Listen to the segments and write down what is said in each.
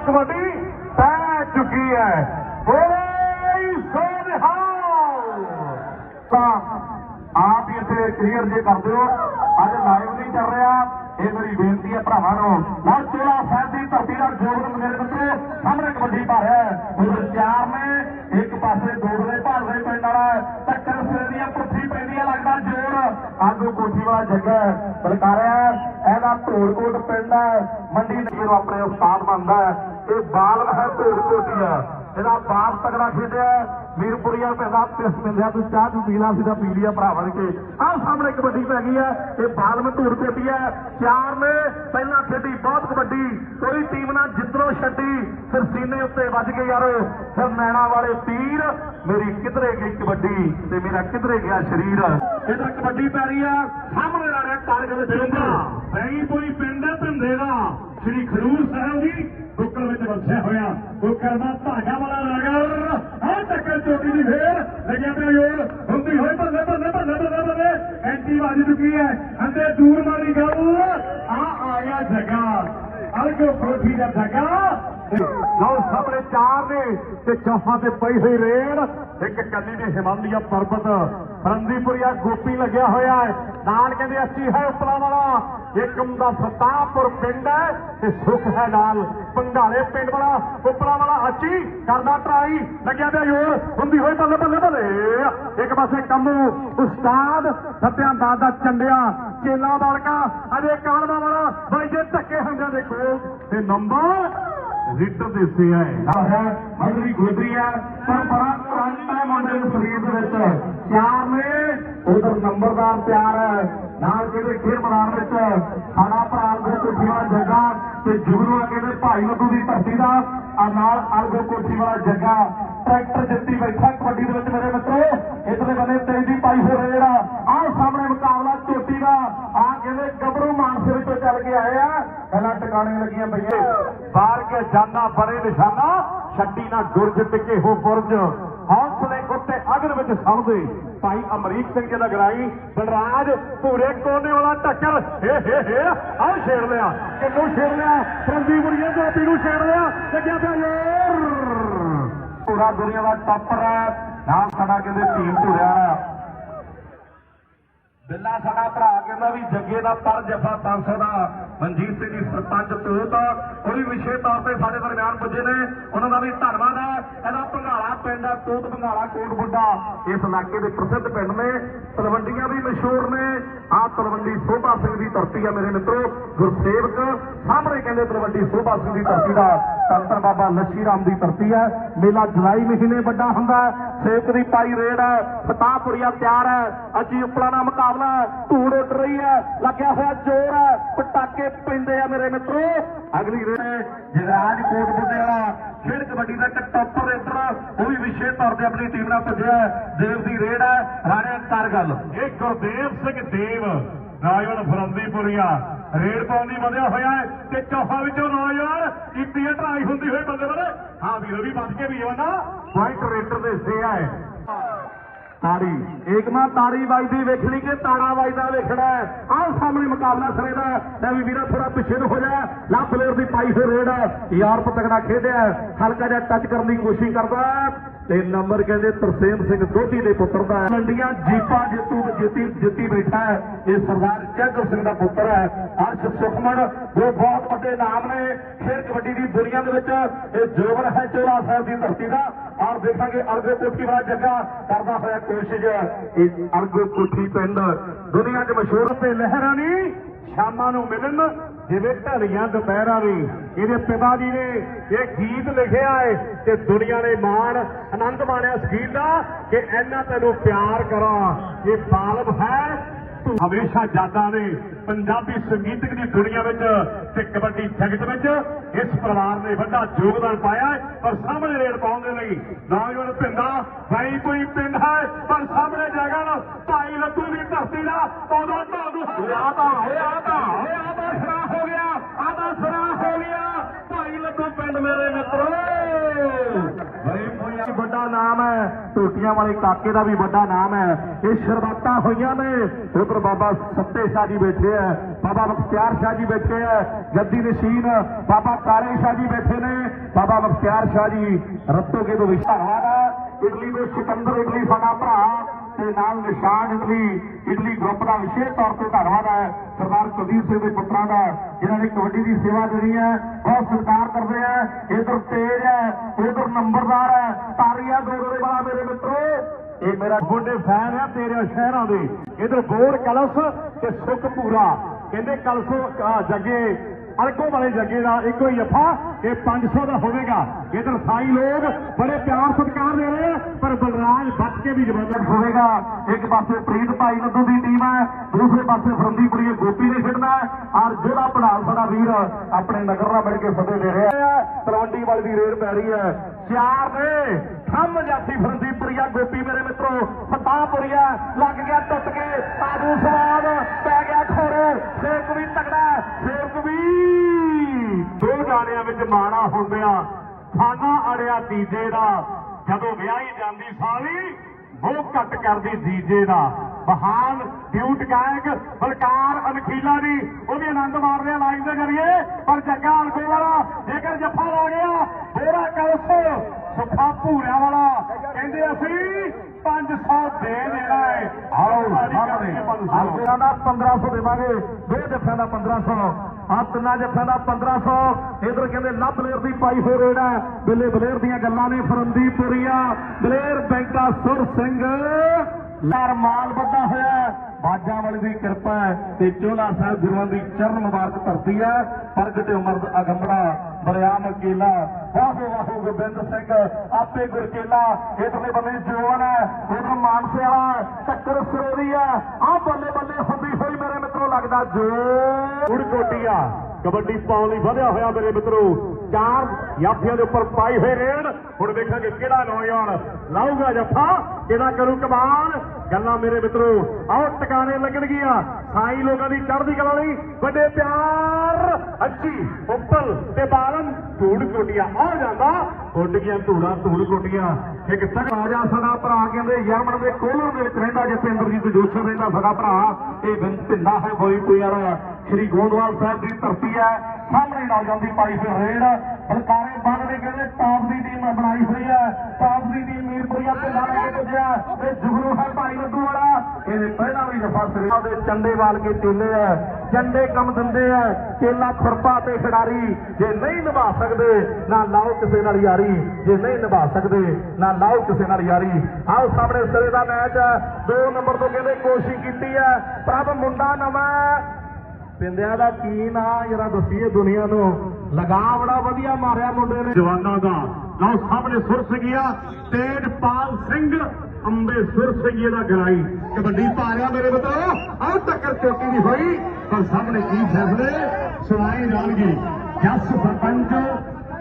ਕਬੱਡੀ ਪੈ ਚੁੱਕੀ ਹੈ। ਓਏ ਸੋਨਹਾਲ। ਤਾਂ ਆਪ ਹੀ ਇੱਥੇ ਕਲੀਅਰ ਜੇ ਕਰ ਦਿਓ, ਅੱਜ ਲਾਈਵ ਨਹੀਂ ਚੱਲ ਰਿਹਾ। ਇਹ ਮੇਰੀ ਬੇਨਤੀ ਹੈ ਭਰਾਵਾਂ ਨੂੰ। ਨਾ ਚੋਲਾ ਸਾਹਿਬ ਦੀ ਧਰਤੀ ਨਾਲ ਜੋਗਨ ਮੇਰੇ ਮਿੱਤਰੋ, ਸਾਹਮਣੇ ਕਬੱਡੀ ਭਾ ਰਿਹਾ ਹੈ। ਉਧਰ ਚਾਰ ਨੇ, ਇੱਕ ਪਾਸੇ ਦੋਗਲੇ ਭਾਲਦੇ ਜੋਰ ਆਗੂ ਕੋਠੀ ਵਾਲਾ ਜੱਗਾ ਬਲਕਾਰਿਆ ਇਹਦਾ ਧੂੜਕੋਟ ਪਿੰਡ ਹੈ, ਮੰਡੀ ਨਗਰ ਆਪਣੇ ਉਸਤਾਦ ਬਣਦਾ ਹੈ। ਇਹ ਬਾਲ ਹੈ ਧੂੜਕੋਟੀਆ ਇਹਦਾ ਬਾਪ ਤਗੜਾ ਖੇਡਿਆ ਮੀਰਪੁਰੀਆ ਪਹਿਲਾਂ ਪਿਸ ਮਿਲਿਆ ਤੂੰ ਚਾਹ ਤੂੰ ਪੀਲਾ ਸੀ ਤਾਂ ਪੀ ਲਿਆ ਭਰਾ ਬਣ ਕੇ ਆਹ ਸਾਹਮਣੇ ਕਬੱਡੀ ਪੈ ਗਈ ਹੈ, ਇਹ ਬਾਲਮ ਧੂੜ ਕੋਟੀ ਹੈ। ਚਾਰ ਨੇ ਪਹਿਲਾਂ ਖੇਡੀ, ਬਹੁਤ ਕਬੱਡੀ। ਕੋਈ ਟੀਮ ਨਾਲ ਜਿੱਤਣੋਂ ਛੱਡੀ, ਫਿਰ ਸੀਨੇ ਉੱਤੇ ਵੱਜ ਕੇ ਯਾਰ। ਫਿਰ ਨੈਣਾ ਵਾਲੇ ਤੀਰ ਮੇਰੀ ਕਿਧਰੇ ਗਈ ਕਬੱਡੀ ਤੇ ਮੇਰਾ ਕਿਧਰੇ ਗਿਆ ਸਰੀਰ। ਇਧਰ ਕਬੱਡੀ ਪੈ ਰਹੀ ਹੈ ਸਾਹਮਣੇ ਆ ਰਿਹਾ ਟਾਰਗੇਟ ਵਿੱਚ ਬੈਗੀ ਪੂਰੀ ਪਿੰਡ ਹੈ ਪਿੰਦੇ ਦਾ। ਸ੍ਰੀ ਖਰੂਰ ਸਾਹਿਬ ਦੀ ਬੁੱਕਲ ਵਿੱਚ ਵਸਿਆ ਹੋਇਆ। ਬੁੱਕਲ ਦਾ ਧਾਗਾ ਵਾਲਾ ਨਗਰ ਟੱਕਰ ਚੋਟੀ ਦੀ ਫੇਰ ਲੱਗਿਆ ਪਿਆ ਯੋਰ ਹੁੰਦੀ ਹੋਏ ਬੱਲੇ ਬੱਲੇ ਬੱਲੇ ਬੱਲੇ ਬੱਲੇ ਐਂਟੀ ਵੱਜ ਚੁੱਕੀ ਹੈ। ਅੰਦੇ ਦੂਰ ਮਾਰੀ ਗੱਲ ਆ ਆ ਗਿਆ ਜਗਾ। ਅਲਗੋ ਫਰੋਠੀ ਦਾ ਜਗਾ। ਲਓ ਸਾਹਮਣੇ ਚਾਰ ਨੇ ਤੇ ਚੌਹਾਂ ਤੇ ਪਈ ਹੋਈ ਰੇਡ ਇੱਕ ਕੰਨੀ ਦੇ ਹਿਮਾਲਿਆ ਪਰਬਤ ਫਰੰਦੀਪੁਰੀਆ ਗੋਪੀ ਲੱਗਿਆ ਹੋਇਆ ਹੈ। ਨਾਲ ਕਹਿੰਦੇ ਅੱਛੀ ਹੈ ਉਪਲਾ ਵਾਲਾ। ਇੱਕ ਦਾ ਫਤਾਪੁਰ ਪਿੰਡ ਹੈ ਤੇ ਸੁਖ ਹੈ ਨਾਲ। ਪੰਗਾਲੇ ਪਿੰਡ ਵਾਲਾ, ਉਪਲਾ ਵਾਲਾ ਅੱਛੀ ਕਰਦਾ ਟਰਾਈ। ਲੱਗਿਆ ਪਿਆ ਯੋਰ ਹੁੰਦੀ ਹੋਈ ਬੱਲੇ ਬੱਲੇ ਬੱਲੇ। ਇੱਕ ਪਾਸੇ ਕੰਮੂ, ਉਸਤਾਦ, ਸਤਿਆਂ ਦਾਦਾ ਚੰਡਿਆ, ਚੇਲਾ ਬਾਲਕਾ ਅਜੇ ਕਾਲਵਾ ਵਾਲਾ ਬਾਈ ਜੇ ਧੱਕੇ ਹੰਗਾਂ ਦੇ ਕੋਲ ਤੇ ਨੰਬਰ ਰੀਟਰ ਦੇ ਹੈ ਹੈ ਮਗਰੀ ਹੈ ਪਰ ਬੜਾ ਕਰੰਟ ਹੈ ਮੁੰਡੇ ਦੇ ਸਰੀਰ ਦੇ ਵਿੱਚ। ਚਾਰ ਨੇ, ਉਧਰ ਨੰਬਰਦਾਰ ਤਿਆਰ ਹੈ, ਨਾਲ ਕਿਹਦੇ ਖੇਡ ਮੈਦਾਨ ਵਿੱਚ ਸਾਡਾ ਭਰਾ ਦੇ ਕੋਠੀ ਵਾਲਾ ਜੱਗਾ ਤੇ ਜੁਗਨੂ ਆ ਕਹਿੰਦੇ ਭਾਈ ਲੱਡੂ ਦੀ ਧਰਤੀ ਦਾ ਆ ਨਾਲ ਅਲਗੋ ਕੋਠੀ ਵਾਲਾ ਜੱਗਾ। ਟਰੈਕਟਰ ਜਿੱਤੀ ਬੈਠਾ ਕਬੱਡੀ ਦੇ ਵਿੱਚ ਮੇਰੇ ਮਿੱਤਰੋ, ਇਧਰਲੇ ਬੰਨੇ ਤੇਜ਼ ਦੀ ਪਾਈ ਹੋ ਰਿਹਾ ਜਿਹੜਾ ਆਹ ਸਾਹਮਣੇ ਮੁਕਾਬਲਾ ਚੋਟੀ ਦਾ ਆ ਕਹਿੰਦੇ ਗੱਭਰੂ ਮਾਨਸੇ ਵਿੱਚੋਂ ਚੱਲ ਕੇ ਆਏ ਆ। ਪਹਿਲਾਂ ਟਿਕਾਣੇ ਲੱਗੀਆਂ ਪਈਆਂ। ਬਾਹਰ ਕੇ ਜਾਨਾ, ਬੜੇ ਨਿਸ਼ਾਨਾ। ਛੱਡੀ ਨਾ ਗੁਰਜ ਟਿੱਕੇ ਹੋ ਬੁਰਜ। ਹੌਸਲੇ ਉੱਤੇ ਅਗਨ ਵਿੱਚ ਸੌਂਦੇ। ਭਾਈ ਅਮਰੀਕ ਸਿੰਘ ਜੀ ਦਾ ਗਰਾਈ, ਬਲਰਾਜ, ਭੂਰੇ ਕੋਨੇ ਵਾਲਾ ਟੱਕਰ। ਹੇ ਹੇ ਹੇ, ਆਹ ਛੇੜ ਲਿਆ। ਕਿੰਨੂੰ ਛੇੜ ਲਿਆ? ਫਰੰਦੀਪੁਰੀਏ ਗੋਪੀ ਨੂੰ ਛੇੜ ਲਿਆ। ਲੱਗਿਆ ਪਿਆ ਯਾਰ ਪੂਰਾ ਦੁਨੀਆ ਦਾ ਟੱਪਰ ਹੈ। ਨਾਲ ਸਾਡਾ ਕਹਿੰਦੇ ਟੀਮ ਧੁਰਿਆ ਬਿੱਲਾ ਸਾਡਾ ਭਰਾ ਕਹਿੰਦਾ ਵੀ ਜੱਗੇ ਦਾ ਪਰ ਜਫਾ 500 ਦਾ, ਮਨਜੀਤ ਸਿੰਘ ਜੀ ਸਰਪੰਚ ਤੋਤ ਉਹ ਵੀ ਵਿਸ਼ੇਸ਼ ਤੌਰ ਤੇ ਸਾਡੇ ਦਰਮਿਆਨ ਪੁੱਜੇ ਨੇ, ਉਹਨਾਂ ਦਾ ਵੀ ਧੰਨਵਾਦ ਹੈ। ਇਹਦਾ ਭੰਗਾਲਾ ਪਿੰਡ ਹੈ, ਤੋਤ ਭੰਗਾਲਾ ਕੋਟ ਬੁੱਢਾ। ਇਸ ਇਲਾਕੇ ਦੇ ਪ੍ਰਸਿੱਧ ਪਿੰਡ ਨੇ, ਤਲਵੰਡੀਆਂ ਵੀ ਮਸ਼ਹੂਰ ਨੇ। ਆਹ ਤਲਵੰਡੀ ਸੋਭਾ ਸਿੰਘ ਦੀ ਧਰਤੀ ਆ ਮੇਰੇ ਮਿੱਤਰੋ, ਗੁਰਸੇਵਕ। ਸਾਹਮਣੇ ਕਹਿੰਦੇ ਤਲਵੰਡੀ ਸੋਭਾ ਸਿੰਘ ਦੀ ਧਰਤੀ ਦਾ ਸੰਤਰ ਬਾਬਾ ਲੱਛੀ ਰਾਮ ਦੀ ਧਰਤੀ ਹੈ। ਮੇਲਾ ਜੁਲਾਈ ਮਹੀਨੇ ਵੱਡਾ ਹੁੰਦਾ ਹੈ। ਸੇਵਕ ਦੀ ਪਾਈ ਰੇਡ ਹੈ। ਫਤਾਹਪੁਰੀਆ ਤਿਆਰ ਹੈ। ਅਜੀ ਉਪਲਾ ਦਾ ਮੁਕਾਬਲਾ ਧੂੜ ਉੱਡ ਰਹੀ ਹੈ। ਲੱਗਿਆ ਹੋਇਆ ਜ਼ੋਰ ਹੈ। ਪਟਾਕੇ ਪੈਂਦੇ ਆ ਮੇਰੇ ਮਿੱਤਰੋ। ਅਗਲੀ ਰੇਡ ਜਗਰਾਜ ਕੋਟ ਬੁੱਢੇ ਵਾਲਾ ਖੇਡ ਕਬੱਡੀ ਦਾ ਇੱਕ ਟੌਪਰ ਰੇਡਰ ਉਹ ਵੀ ਵਿਸ਼ੇਸ਼ ਤੌਰ ਤੇ ਆਪਣੀ ਟੀਮ ਨਾਲ ਭੱਜਿਆ ਦੇਵ ਦੀ ਰੇਡ ਹੈ। ਰਾਣੇ ਗੱਲ। ਇਹ ਗੁਰਦੇਵ ਸਿੰਘ ਦੇਵ, ਰਾਜਵਣ ਫਰੰਦੀਪੁਰੀਆ। ਰੇਡ ਪਾਉਣ ਦੀ ਵਧਿਆ ਹੋਇਆ ਹੈ ਤੇ ਚੌਹਾਂ ਵਿੱਚੋਂ ਨੌਜਵਾਨ ਕੀਤੀ ਹੈ ਟਰਾਈ ਹੁੰਦੀ ਹੋਈ ਬੰਦੇ ਬਲੇ ਹਾਂ ਵੀਰੋ ਵੀ ਵੱਜ ਕੇ ਵੀ ਆਉਂਦਾ ਪੁਆਇੰਟ ਰੇਡਰ ਦੇ ਸੇ ਹੈ। ਤਾੜੀ, ਏਕਮਾ ਤਾੜੀ ਵੱਜਦੀ ਵੇਖਣੀ ਕਿ ਤਾੜਾ ਵੱਜਦਾ, ਵੇਖਣਾ ਹੈ। ਆਹ ਸਾਹਮਣੇ ਮੁਕਾਬਲਾ ਸਰੇ ਦਾ ਲੈ ਵੀ ਵੀਰਾ ਥੋੜਾ ਪਿੱਛੇ ਨੂੰ ਹੋ ਜਾ। ਲਾ ਪਲੇਅਰ ਦੀ ਪਾਈ ਹੋਈ ਰੇਡ। ਹੈ। ਯਾਰ ਪਤਗੜਾ ਖੇਡਿਆ ਹਲਕਾ ਜਿਹਾ ਟੱਚ ਕਰਨ ਦੀ ਕੋਸ਼ਿਸ਼ ਕਰਦਾ ਤੇ ਨੰਬਰ ਕਹਿੰਦੇ ਤਰਸੇਮ ਸਿੰਘ ਦੋਧੀ ਦੇ ਪੁੱਤਰ ਦਾ ਹੈ। ਮੰਡੀਆਂ ਜੀਪਾ ਜੇਤੂ ਜਿੱਤੀ ਜਿੱਤੀ ਬੈਠਾ ਹੈ। ਇਹ ਸਰਦਾਰ ਚੰਦਰ ਸਿੰਘ ਦਾ ਪੁੱਤਰ ਹੈ। ਅਰਸ਼ ਸੁਖਮਨ ਜੋ ਬਹੁਤ ਵੱਡੇ ਨਾਮ ਨੇ, ਖੇਡ ਕਬੱਡੀ ਦੀ ਦੁਨੀਆ ਦੇ ਵਿੱਚ। ਇਹ ਜੋਗਰ ਹੈ ਚੋਲਾ ਸਾਹਿਬ ਦੀ ਧਰਤੀ ਦਾ। ਔਰ ਦੇਖਾਂਗੇ ਅਰਗੋ ਕੋਠੀ ਵਾਲਾ ਜੱਗਾ। ਕਰਦਾ ਹੋਇਆ ਕੋਸ਼ਿਸ਼ ਇਹ ਅਰਗੋ ਕੋਠੀ ਪਿੰਡ। ਦੁਨੀਆ 'ਚ ਮਸ਼ਹੂਰ ਤੇ ਲਹਿਰਾਂ ਨਹੀਂ ਸ਼ਾਮਾਂ ਨੂੰ ਮਿਲਣ। ਜਿਵੇਂ ਢਲੀਆਂ ਦੁਪਹਿਰਾਂ ਨਹੀਂ ਇਹਦੇ ਪਿਤਾ ਜੀ ਨੇ ਇਹ ਗੀਤ ਲਿਖਿਆ ਏ ਤੇ ਦੁਨੀਆ ਨੇ ਮਾਣ, ਆਨੰਦ ਮਾਣਿਆ ਇਸ ਗੀਤ ਦਾ ਕਿ ਇੰਨਾ ਤੈਨੂੰ ਪਿਆਰ ਕਰਾਂ। ਇਹ ਸਾਲਮ ਹੈ ਹਮੇਸ਼ਾ ਯਾਦਾਂ ਨੇ ਪੰਜਾਬੀ ਸੰਗੀਤਕ ਦੀ ਦੁਨੀਆ ਵਿੱਚ ਤੇ ਕਬੱਡੀ ਜਗਤ ਵਿੱਚ ਇਸ ਪਰਿਵਾਰ ਨੇ ਵੱਡਾ ਯੋਗਦਾਨ ਪਾਇਆ ਹੈ, ਪਰ ਸਾਹਮਣੇ ਰੇਡ ਪਾਉਣ ਦੇ ਲਈ ਨੌਜਵਾਨ ਪਿੰਡਾ, ਬਾਈ ਕੋਈ ਪਿੰਡ ਹੈ, ਪਰ ਸਾਹਮਣੇ ਜਗਨ ਭਾਈ ਲੱਤੂ ਦੀ ਧਰਤੀ ਦਾ ਉਦੋਂ ਤੁਹਾਨੂੰ ਆ ਤਾਂ ਹੋਇਆ ਤਾਂ ਹੋਇਆ ਤਾਂ ਸਰਾ ਹੋ ਗਿਆ, ਆ ਸਰਾ ਹੋ ਗਿਆ। ਭਾਈ ਲੱਡੂ ਪਿੰਡ ਮੇਰੇ ਮਿੱਤਰੋ। ਵੱਡਾ ਨਾਮ ਹੈ। ਟੋਟੀਆਂ ਵਾਲੇ ਕਾਕੇ ਦਾ ਵੀ ਵੱਡਾ ਨਾਮ ਹੈ। ਇਹ ਸ਼ਰਬਤਾਂ ਹੋਈਆਂ ਨੇ। ਉਧਰ ਬਾਬਾ ਸੱਤੇ ਸ਼ਾਹ ਜੀ ਬੈਠੇ ਆ ਬਾਬਾ ਮੁਖਤਿਆਰ ਸ਼ਾਹ ਜੀ ਬੈਠੇ ਆ ਗੱਦੀ ਨਸ਼ੀਨ ਬਾਬਾ ਕਾਲੇ ਸ਼ਾਹ ਜੀ ਬੈਠੇ ਨੇ। ਬਾਬਾ ਮੁਖਤਿਆਰ ਸ਼ਾਹ ਜੀ, ਰੱਤੋਗੇ ਤੋਂ ਵੀ ਧੰਨਵਾਦ ਹੈ। ਦੇ ਸਿਕੰਦਰ, ਇਡਲੀ ਸਾਡਾ ਭਰਾ। ਤੇ ਨਾਲ ਨਿਸ਼ਾਨ ਇਡਲੀ ਇਡਲੀ ਗਰੁੱਪ ਦਾ ਵਿਸ਼ੇਸ਼ ਤੌਰ ਤੇ ਧੰਨਵਾਦ ਹੈ। ਸਰਦਾਰ ਕੁਲਦੀਪ ਸਿੰਘ ਦੇ ਪੁੱਤਰਾਂ ਦਾ ਜਿਨ੍ਹਾਂ ਨੇ ਕਬੱਡੀ ਦੀ ਸੇਵਾ ਜਿਹੜੀ ਹੈ। ਬਹੁਤ ਸਤਿਕਾਰ ਕਰਦੇ ਆ। ਇਧਰ ਤੇਜ ਹੈ ਉਧਰ ਨੰਬਰਦਾਰ ਹੈ। ਤਾਰੀਆ ਗੋਗਰੇ ਵਾਲਾ ਮੇਰੇ ਮਿੱਤਰੋ। ਇਹ ਮੇਰਾ ਵੱਡੇ ਫੈਨ ਹੈ ਤੇਰੇ ਸ਼ਹਿਰਾਂ ਦੇ। ਇਧਰ ਬੋਰ ਕਲਸ ਤੇ ਸੁਖ ਪੂਰਾ। ਕਹਿੰਦੇ ਕਲਸ ਆ, ਜੱਗੇ ਅਲਕੋ ਵਾਲੇ ਜੱਗੇ ਦਾ ਇੱਕੋ ਹੀ ਜੱਫਾ ਇਹ 500 ਦਾ ਹੋਵੇਗਾ। ਇਧਰ ਸਾਈ ਲੋਕ ਬੜੇ ਪਿਆਰ ਸਤਿਕਾਰ ਦੇ ਰਹੇ, ਪਰ ਬਲਰਾਜ ਬਚ ਕੇ ਵੀ ਜ਼ਬਰਦਸਤ ਹੋਵੇਗਾ। ਇੱਕ ਪਾਸੇ ਪ੍ਰੀਤ ਭਾਈ ਨੱਦੂ ਦੀ ਟੀਮ ਹੈ, ਦੂਸਰੇ ਪਾਸੇ ਫਰੰਦੀਪੁਰੀ ਗੋਪੀ ਨੇ ਖੇਡਣਾ ਔਰ ਜਿਹੜਾ ਪੜਾਲ ਸਾਡਾ ਵੀਰ ਆਪਣੇ ਨਗਰ ਨਾਲ ਮਿਲ ਕੇ ਫਤਿਹ ਦੇ ਰਿਹਾ ਹੈ। ਤਲਵੰਡੀ ਵਾਲੀ ਦੀ ਰੇਡ ਪੈ ਰਹੀ ਹੈ। ਚਾਰ ਨੇ ਥੰਮ ਜਾਤੀ ਫਰੰਦੀਪੁਰੀਆ, ਗੋਪੀ ਮੇਰੇ ਮਿੱਤਰੋ ਫਤਾਪੁਰੀਆ ਲੱਗ ਗਿਆ ਟੁੱਟ ਕੇ। ਆਦੂ ਸਵਾਦ, ਪੈ ਗਿਆ ਖੋਰੇ ਵੀ ਤਗੜਾ ਸੇਕ ਵੀ ਦੋ ਗਾਣਿਆਂ ਵਿੱਚ ਮਾਣਾ ਹੁੰਦਿਆਂ ਖਾਨਾ ਅੜਿਆ ਤੀਜੇ ਦਾ। ਜਦੋਂ ਵਿਆਹੀ ਜਾਂਦੀ ਸਾਲੀ ਉਹ ਘੱਟ ਕਰਦੀ ਦੀਜੇ ਦਾ। ਬਹਾਨ ਡਿਊਟ ਗਾਇਕ, ਬਲਕਾਰ ਅਨਖੀਲਾ ਦੀ ਉਹ ਵੀ ਆਨੰਦ ਮਾਰ ਰਿਹਾ ਲਾਈਵ ਦੇ ਜਰੀਏ। ਪਰ ਜੱਗਾ ਅਲਗੋ ਵਾਲਾ, ਜੇਕਰ ਜੱਫਾ ਲਾ ਗਿਆ, ਬੋਰਾ ਕਲਸ, ਸੁੱਖਾ ਭੂਰਿਆ ਵਾਲਾ। ਕਹਿੰਦੇ ਅਸੀਂ 500 ਦੇ ਦੇਣਾ ਹੈ। ਆਓ ਸਾਹਮਣੇ। ਅਲਗੋਰਾ ਦਾ 1500 ਦੇਵਾਂਗੇ। ਦੋ ਜੱਫਿਆਂ ਦਾ 1500 ਆ ਤਿੰਨਾਂ ਜੱਫਿਆਂ ਦਾ 1500 ਇਧਰ ਕਹਿੰਦੇ ਲੱਭ ਲੇਰ ਦੀ ਪਾਈ ਹੋ। ਰੇੜਾ ਬਿੱਲੇ ਬਲੇਰ ਦੀਆਂ ਗੱਲਾਂ ਨੇ। ਫਰੰਦੀਪੁਰੀਆ ਬਲੇਰ ਬੈਂਕਾ ਸੁਰ ਸਿੰਘ। ਲਾਰ ਮਾਲ ਵੱਧਾ ਹੋਇਆ ਬਾਜਾਂ ਵਾਲੀ ਦੀ ਕਿਰਪਾ ਤੇ ਚੋਲਾ ਸਾਹਿਬ ਗੁਰੂਆਂ ਦੀ ਚਰਨ ਮੁਬਾਰਕ ਧਰਤੀ ਹੈ। ਪ੍ਰਗਟ ਉਮਰ ਦਾ ਅਗੰਬੜਾ, ਬਰਿਆਮ ਅਕੇਲਾ, ਵਾਹੋ ਵਾਹੋ ਗੋਬਿੰਦ ਸਿੰਘ, ਆਪੇ ਗੁਰਕੇਲਾ ਇਧਰਲੇ ਬੰਨੇ ਜੋਨ ਹੈ, ਉਧਰ ਮਾਨਸਿਆਲਾ ਟੱਕਰ ਸਰੋਰੀ ਹੈ। ਆ ਬੱਲੇ ਬੱਲੇ ਹੁੰਦੀ ਹੋਈ ਮੇਰੇ ਮਿੱਤਰੋ ਲੱਗਦਾ ਜੋ ਉੜਕੋਟੀਆ ਕਬੱਡੀ ਪਾਉਣ ਲਈ ਵਧਿਆ ਹੋਇਆ ਮੇਰੇ ਮਿੱਤਰੋ। ਚਾਰ ਯਾਫੀਆਂ ਦੇ ਉੱਪਰ ਪਾਈ ਹੋਏ ਰੇਡ। ਹੁਣ ਵੇਖਾਂਗੇ ਕਿਹੜਾ ਨੌਜਵਾਨ ਲਾਊਗਾ ਜੱਫਾ, ਕਿਹੜਾ ਕਰੂ ਕਮਾਨ ਗੱਲਾਂ ਮੇਰੇ ਮਿੱਤਰੋ, ਆਓ ਟਿਕਾਣੇ ਲੱਗਣਗੀਆਂ। ਸਾਈ ਲੋਕਾਂ ਦੀ ਚੜ੍ਹਦੀ ਕਲਾ ਲਈ ਵੱਡੇ ਪਿਆਰ। ਅੱਜੀ ਉੱਪਲ ਤੇ ਬਾਲਨ ਧੂੜ ਕੋਟੀਆਂ ਆ ਜਾਂਦਾ। ਉੱਡ ਗਿਆ, ਧੂੜਾ, ਧੂੜ ਕੋਟੀਆਂ ਇੱਕ ਤੱਕ ਰਾਜਾ ਸਾਡਾ ਭਰਾ ਕਹਿੰਦੇ ਯਰਮਨ ਦੇ ਕੋਲਰ ਦੇ ਵਿੱਚ ਰਹਿੰਦਾ, ਜਿੱਥੇ ਇੰਦਰਜੀਤ ਜੋਸ਼ਰ ਰਹਿੰਦਾ ਸਾਡਾ ਭਰਾ। ਇਹ ਬਿੰਦ ਹੈ ਹੋਈ ਕੋਈ ਵਾਲਾ। ਸ਼੍ਰੀ ਗੋਦਵਾਲ ਸਾਹਿਬ ਦੀ ਧਰਤੀ ਹੈ। ਸਾਹਮਣੇ ਨਾਲ ਜਾਂਦੀ ਪਾਈ ਫਿਰ ਰੇਡ। ਬਲਕਾਰੇ ਬੰਦ ਦੇ ਕਹਿੰਦੇ ਟਾਪ ਦੀ ਟੀਮ ਬਣਾਈ ਹੋਈ ਹੈ। ਟਾਪ ਦੀ ਟੀਮ ਮੀਰਪੁਰੀਆ ਤੇ ਲਾ ਕੇ ਪੁੱਜਿਆ। ਤੇ ਜੁਗਨੂ ਹੈ ਭਾਈ ਲੱਡੂ ਵਾਲਾ। ਇਹਦੇ ਪਹਿਲਾਂ ਵੀ ਜਫਾ ਸਰੀਆ ਦੇ ਚੰਡੇ ਵਾਲ ਕੇ ਚੇਲੇ ਹੈ। ਚੰਡੇ ਕੰਮ ਦਿੰਦੇ ਹੈ। ਚੇਲਾ ਖੁਰਪਾ ਤੇ ਖਿਡਾਰੀ। ਜੇ ਨਹੀਂ ਨਿਭਾ ਸਕਦੇ, ਨਾ ਲਾਓ ਕਿਸੇ ਨਾਲ ਯਾਰੀ। ਜੇ ਨਹੀਂ ਨਿਭਾ ਸਕਦੇ, ਨਾ ਲਾਓ ਕਿਸੇ ਨਾਲ ਯਾਰੀ। ਆਓ ਸਾਹਮਣੇ ਸਿਰੇ ਦਾ ਮੈਚ ਹੈ। ਦੋ ਨੰਬਰ ਤੋਂ ਕਹਿੰਦੇ ਕੋਸ਼ਿਸ਼ ਕੀਤੀ ਹੈ। ਪ੍ਰਭ ਮੁੰਡਾ ਨਵਾਂ ਪਿੰਦਿਆਂ ਦਾ ਕੀ ਨਾਂ, ਜਰਾ ਦੱਸੀਏ ਦੁਨੀਆ ਨੂੰ। ਲਗਾ ਬੜਾ ਵਧੀਆ ਮਾਰਿਆ ਮੁੰਡੇ ਨੇ। ਜਵਾਨਾਂ ਦਾ। ਲਓ ਸਾਹਮਣੇ ਸੁਰ ਸਿੰਘੀਆ ਤੇਜਪਾਲ ਸਿੰਘ, ਅੰਬੇ ਸੁਰ ਸਿੰਘੀਏ ਦਾ ਗਰਾਈ। ਕਬੱਡੀ ਪਾ ਰਿਹਾ ਮੇਰੇ ਮਿੱਤਰੋ, ਆਹ ਟੱਕਰ ਚੋਟੀ ਦੀ ਹੋਈ। ਪਰ ਸਾਹਮਣੇ ਕੀ ਫੈਸਲੇ? ਸੁਣਾਏ ਜਾਣਗੇ। ਜਸ ਸਰਪੰਚ